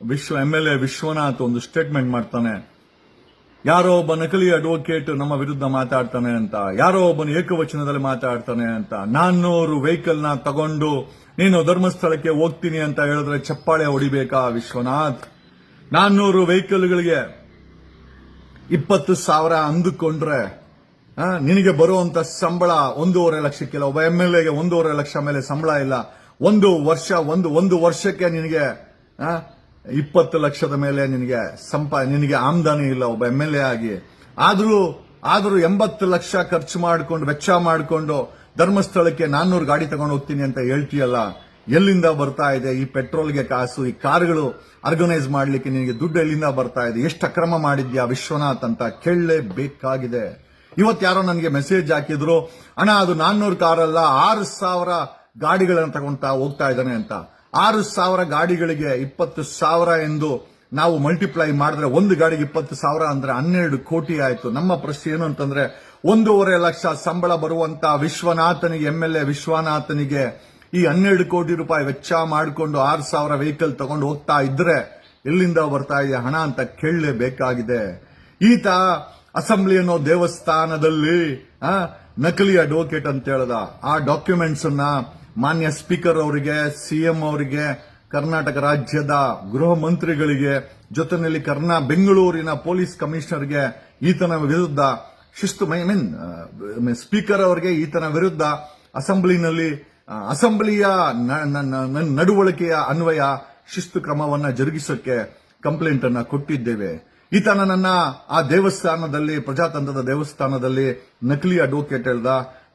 A: ವಿಶ್ವ, ಎಂ ಎಲ್ ಎ ವಿಶ್ವನಾಥ್ ಒಂದು ಸ್ಟೇಟ್ಮೆಂಟ್ ಮಾಡ್ತಾನೆ. ಯಾರೋ ಒಬ್ಬ ನಕಲಿ ಅಡ್ವೊಕೇಟ್ ನಮ್ಮ ವಿರುದ್ಧ ಮಾತಾಡ್ತಾನೆ ಅಂತ, ಯಾರೋ ಒಬ್ಬನು ಏಕವಚನದಲ್ಲಿ ಮಾತಾಡ್ತಾನೆ ಅಂತ, ನಾನ್ನೂರು ವೆಹಿಕಲ್ನ ತಗೊಂಡು ನೀನು ಧರ್ಮಸ್ಥಳಕ್ಕೆ ಹೋಗ್ತೀನಿ ಅಂತ ಹೇಳಿದ್ರೆ ಚಪ್ಪಾಳೆ ಹೊಡಿಬೇಕಾ ವಿಶ್ವನಾಥ್? ನಾನ್ನೂರು ವೆಹಿಕಲ್ಗಳಿಗೆ ಇಪ್ಪತ್ತು ಸಾವಿರ ಅಂದುಕೊಂಡ್ರೆ ನಿನಗೆ ಬರುವಂತ ಸಂಬಳ ಒಂದೂವರೆ ಲಕ್ಷಕ್ಕಿಲ್ಲ ಒಬ್ಬ ಎಂ ಎಲ್ ಎಗೆ ಒಂದೂವರೆ ಲಕ್ಷ ಮೇಲೆ ಸಂಬಳ ಇಲ್ಲ. ಒಂದು ವರ್ಷ, ಒಂದು ಒಂದು ವರ್ಷಕ್ಕೆ ನಿನಗೆ ಇಪ್ಪತ್ತು ಲಕ್ಷದ ಮೇಲೆ ನಿನಗೆ ಸಂಪ, ನಿನಗೆ ಆಮದಾನಿ ಇಲ್ಲ ಒಬ್ಬ ಎಂ ಎಲ್ ಎ ಆಗಿ. ಆದರೂ ಆದರೂ ಎಂಬತ್ತು ಲಕ್ಷ ಖರ್ಚು ಮಾಡಿಕೊಂಡು, ವೆಚ್ಚ ಮಾಡಿಕೊಂಡು ಧರ್ಮಸ್ಥಳಕ್ಕೆ ನಾನ್ನೂರು ಗಾಡಿ ತಗೊಂಡು ಹೋಗ್ತೀನಿ ಅಂತ ಹೇಳ್ತೀಯಲ್ಲ, ಎಲ್ಲಿಂದ ಬರ್ತಾ ಇದೆ? ಈ ಪೆಟ್ರೋಲ್ಗೆ ಕಾಸು, ಈ ಕಾರ್ಗಳು ಆರ್ಗನೈಸ್ ಮಾಡಲಿಕ್ಕೆ ನಿನಗೆ ದುಡ್ಡು ಎಲ್ಲಿಂದ ಬರ್ತಾ ಇದೆ? ಎಷ್ಟು ಅಕ್ರಮ ಮಾಡಿದ್ಯಾ ವಿಶ್ವನಾಥ್ ಅಂತ ಕೇಳಲೇಬೇಕಾಗಿದೆ. ಇವತ್ತು ಯಾರೋ ನನಗೆ ಮೆಸೇಜ್ ಹಾಕಿದ್ರು, ಅಣ್ಣ, ಅದು ನಾನ್ನೂರು ಕಾರಲ್ಲ, ಆರು ಸಾವಿರ ಗಾಡಿಗಳನ್ನು ತಗೊಂತಾ ಹೋಗ್ತಾ ಇದ್ದಾನೆ ಅಂತ. ಆರು ಸಾವಿರ ಗಾಡಿಗಳಿಗೆ ಇಪ್ಪತ್ತು ಸಾವಿರ ಎಂದು ನಾವು ಮಲ್ಟಿಪ್ಲೈ ಮಾಡಿದ್ರೆ ಒಂದು ಗಾಡಿಗೆ ಇಪ್ಪತ್ತು ಸಾವಿರ ಅಂದ್ರೆ ಹನ್ನೆರಡು ಕೋಟಿ ಆಯಿತು. ನಮ್ಮ ಪ್ರಶ್ನೆ ಏನು ಅಂತಂದ್ರೆ ಒಂದೂವರೆ ಲಕ್ಷ ಸಂಬಳ ಬರುವಂತ ವಿಶ್ವನಾಥನಿಗೆ, ಎಂ ಎಲ್ ಎ ವಿಶ್ವನಾಥನಿಗೆ ಈ ಹನ್ನೆರಡು ಕೋಟಿ ರೂಪಾಯಿ ವೆಚ್ಚ ಮಾಡಿಕೊಂಡು ಆರು ಸಾವಿರ ವೆಹಿಕಲ್ ತಗೊಂಡು ಹೋಗ್ತಾ ಇದ್ರೆ ಎಲ್ಲಿಂದ ಬರ್ತಾ ಇದೆ ಹಣ ಅಂತ ಕೇಳಲೇಬೇಕಾಗಿದೆ. ಈತ ಅಸೆಂಬ್ಲಿ ಅನ್ನೋ ದೇವಸ್ಥಾನದಲ್ಲಿ ನಕಲಿ ಅಡ್ವೊಕೇಟ್ ಅಂತ ಹೇಳ್ದ. ಆ ಡಾಕ್ಯುಮೆಂಟ್ಸ್ ಅನ್ನ ಮಾನ್ಯ ಸ್ಪೀಕರ್ ಅವರಿಗೆ ಸಿಎಂ ಅವರಿಗೆ, ಕರ್ನಾಟಕ ರಾಜ್ಯದ ಗೃಹ ಮಂತ್ರಿಗಳಿಗೆ, ಜೊತೆಯಲ್ಲಿ ಕರ್ನಾ ಬೆಂಗಳೂರಿನ ಪೊಲೀಸ್ ಕಮಿಷನರ್ಗೆ ಈತನ ವಿರುದ್ಧ ಶಿಸ್ತು ಐ ಮೀನ್ ಸ್ಪೀಕರ್ ಅವರಿಗೆ ಈತನ ವಿರುದ್ಧ ಅಸೆಂಬ್ಲಿನಲ್ಲಿ ಅಸೆಂಬ್ಲಿಯ ನಡವಳಿಕೆಯ ಅನ್ವಯ ಶಿಸ್ತು ಕ್ರಮವನ್ನ ಜರುಗಿಸೋಕೆ ಕಂಪ್ಲೇಂಟ್ ಅನ್ನ ಕೊಟ್ಟಿದ್ದೇವೆ. ಈತನ ನನ್ನ ಆ ದೇವಸ್ಥಾನದಲ್ಲಿ, ಪ್ರಜಾತಂತ್ರದ ದೇವಸ್ಥಾನದಲ್ಲಿ ನಕಲಿ ಅಡ್ವೊಕೇಟ್ ಹೇಳ್ದ,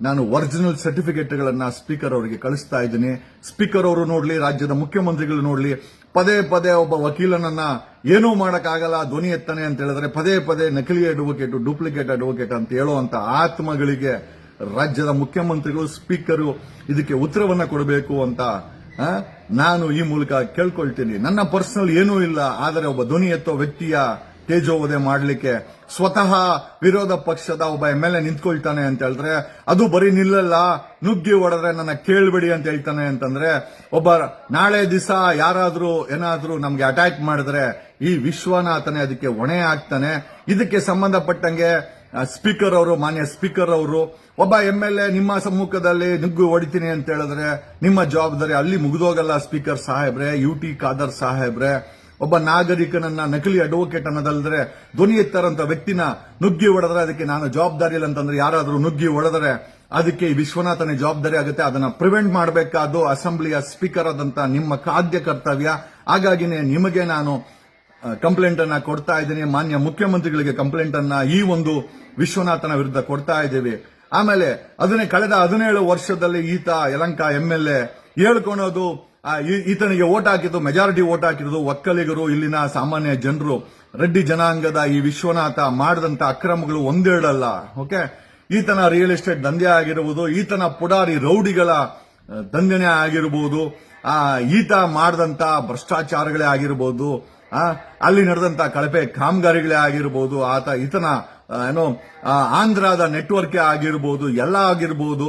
A: ನಾನು ಒರಿಜಿನಲ್ ಸರ್ಟಿಫಿಕೇಟ್ಗಳನ್ನ ಸ್ಪೀಕರ್ ಅವರಿಗೆ ಕಳಿಸ್ತಾ ಇದ್ದೀನಿ. ಸ್ಪೀಕರ್ ಅವರು ನೋಡ್ಲಿ, ರಾಜ್ಯದ ಮುಖ್ಯಮಂತ್ರಿಗಳು ನೋಡ್ಲಿ ಪದೇ ಪದೇ ಒಬ್ಬ ವಕೀಲನನ್ನ ಏನೂ ಮಾಡೋಕ್ಕಾಗಲ್ಲ, ಧ್ವನಿ ಎತ್ತಾನೆ ಅಂತ ಹೇಳಿದ್ರೆ ಪದೇ ಪದೇ ನಕಲಿ ಅಡ್ವೊಕೇಟ್, ಡೂಪ್ಲಿಕೇಟ್ ಅಡ್ವೊಕೇಟ್ ಅಂತ ಹೇಳುವಂತ ಆತ್ಮಗಳಿಗೆ ರಾಜ್ಯದ ಮುಖ್ಯಮಂತ್ರಿಗಳು, ಸ್ಪೀಕರು ಇದಕ್ಕೆ ಉತ್ತರವನ್ನ ಕೊಡಬೇಕು ಅಂತ ನಾನು ಈ ಮೂಲಕ ಕೇಳ್ಕೊಳ್ತೀನಿ. ನನ್ನ ಪರ್ಸನಲ್ ಏನೂ ಇಲ್ಲ, ಆದರೆ ಒಬ್ಬ ಧ್ವನಿ ಎತ್ತೋ ವ್ಯಕ್ತಿಯ ತೇಜೋವಧೆ ಮಾಡಲಿಕ್ಕೆ ಸ್ವತಃ ವಿರೋಧ ಪಕ್ಷದ ಒಬ್ಬ ಎಂ ಎಲ್ ಎ ನಿಂತ್ಕೊಳ್ತಾನೆ ಅಂತ ಹೇಳಿದ್ರೆ, ಅದು ಬರೀ ನಿಲ್ಲಲ್ಲ, ನುಗ್ಗಿ ಹೊಡೆದ್ರೆ ನನ್ನ ಕೇಳಬೇಡಿ ಅಂತ ಹೇಳ್ತಾನೆ ಅಂತಂದ್ರೆ, ಒಬ್ಬ ನಾಳೆ ದಿವಸ ಯಾರಾದರೂ ಏನಾದರೂ ನಮಗೆ ಅಟ್ಯಾಕ್ ಮಾಡಿದ್ರೆ ಈ ವಿಶ್ವನಾಥನೇ ಅದಕ್ಕೆ ಹೊಣೆ ಆಗ್ತಾನೆ. ಇದಕ್ಕೆ ಸಂಬಂಧಪಟ್ಟಂಗೆ ಸ್ಪೀಕರ್ ಅವರು, ಮಾನ್ಯ ಸ್ಪೀಕರ್ ಅವರು, ಒಬ್ಬ ಎಂ ಎಲ್ ಎ ನಿಮ್ಮ ಸಮ್ಮುಖದಲ್ಲಿ ನುಗ್ಗು ಹೊಡಿತೀನಿ ಅಂತ ಹೇಳಿದ್ರೆ, ನಿಮ್ಮ ಜವಾಬ್ದಾರಿ ಅಲ್ಲಿ ಮುಗಿದೋಗಲ್ಲ ಸ್ಪೀಕರ್ ಸಾಹೇಬ್ರೆ ಯು ಟಿ ಖಾದರ್ ಸಾಹೇಬ್ರೆ. ಒಬ್ಬ ನಾಗರಿಕನನ್ನ ನಕಲಿ ಅಡ್ವೊಕೇಟ್ ಅನ್ನೋದಲ್ದ್ರೆ ಧ್ವನಿ ಎತ್ತರಂತ ವ್ಯಕ್ತಿನ ನುಗ್ಗಿ ಹೊಡೆದ್ರೆ ಅದಕ್ಕೆ ನಾನು ಜವಾಬ್ದಾರಿ ಇಲ್ಲ ಅಂತಂದ್ರೆ ಯಾರಾದರೂ ನುಗ್ಗಿ ಹೊಡೆದ್ರೆ ಅದಕ್ಕೆ ಈ ವಿಶ್ವನಾಥನೇ ಜವಾಬ್ದಾರಿ ಆಗುತ್ತೆ. ಅದನ್ನ ಪ್ರಿವೆಂಟ್ ಮಾಡಬೇಕಾದ್ದು ಅಸೆಂಬ್ಲಿಯ ಸ್ಪೀಕರ್ ಆದಂತ ನಿಮ್ಮ ಖಾದ್ಯ ಕರ್ತವ್ಯ. ಹಾಗಾಗಿನೇ ನಿಮಗೆ ನಾನು ಕಂಪ್ಲೇಂಟ್ ಅನ್ನ ಕೊಡ್ತಾ ಇದ್ದೀನಿ. ಮಾನ್ಯ ಮುಖ್ಯಮಂತ್ರಿಗಳಿಗೆ ಕಂಪ್ಲೇಂಟ್ ಅನ್ನ ಈ ಒಂದು ವಿಶ್ವನಾಥನ ವಿರುದ್ಧ ಕೊಡ್ತಾ ಇದ್ದೀವಿ. ಆಮೇಲೆ ಅದನ್ನೇ ಕಳೆದ ಹದಿನೇಳು ವರ್ಷದಲ್ಲಿ ಈತ ಯಲಂಕ ಎಂ ಎಲ್ ಎ ಹೇಳ್ಕೊಳೋದು ಈತನಿಗೆ ಓಟ್ ಹಾಕಿದ್ದು ಮೆಜಾರಿಟಿ ಓಟ್ ಹಾಕಿರೋದು ಒಕ್ಕಲಿಗರು ಇಲ್ಲಿನ ಸಾಮಾನ್ಯ ಜನರು. ರೆಡ್ಡಿ ಜನಾಂಗದ ಈ ವಿಶ್ವನಾಥ ಮಾಡಿದಂತ ಅಕ್ರಮಗಳು ಒಂದೆರಡಲ್ಲ ಓಕೆ? ಈತನ ರಿಯಲ್ ಎಸ್ಟೇಟ್ ದಂಧೆ ಆಗಿರುವುದು ಈತನ ಪುಡಾರಿ ರೌಡಿಗಳ ದಂಧನೆ ಆಗಿರಬಹುದು ಆ ಈತ ಮಾಡಿದಂತ ಭ್ರಷ್ಟಾಚಾರಗಳೇ ಆಗಿರಬಹುದು ಆ, ಅಲ್ಲಿ ನಡೆದಂತ ಕಳಪೆ ಕಾಮಗಾರಿಗಳೇ ಆಗಿರಬಹುದು ಆತ ಈತನ ಏನು ಆಂಧ್ರದ ನೆಟ್ವರ್ಕ್ ಆಗಿರಬಹುದು ಎಲ್ಲ ಆಗಿರಬಹುದು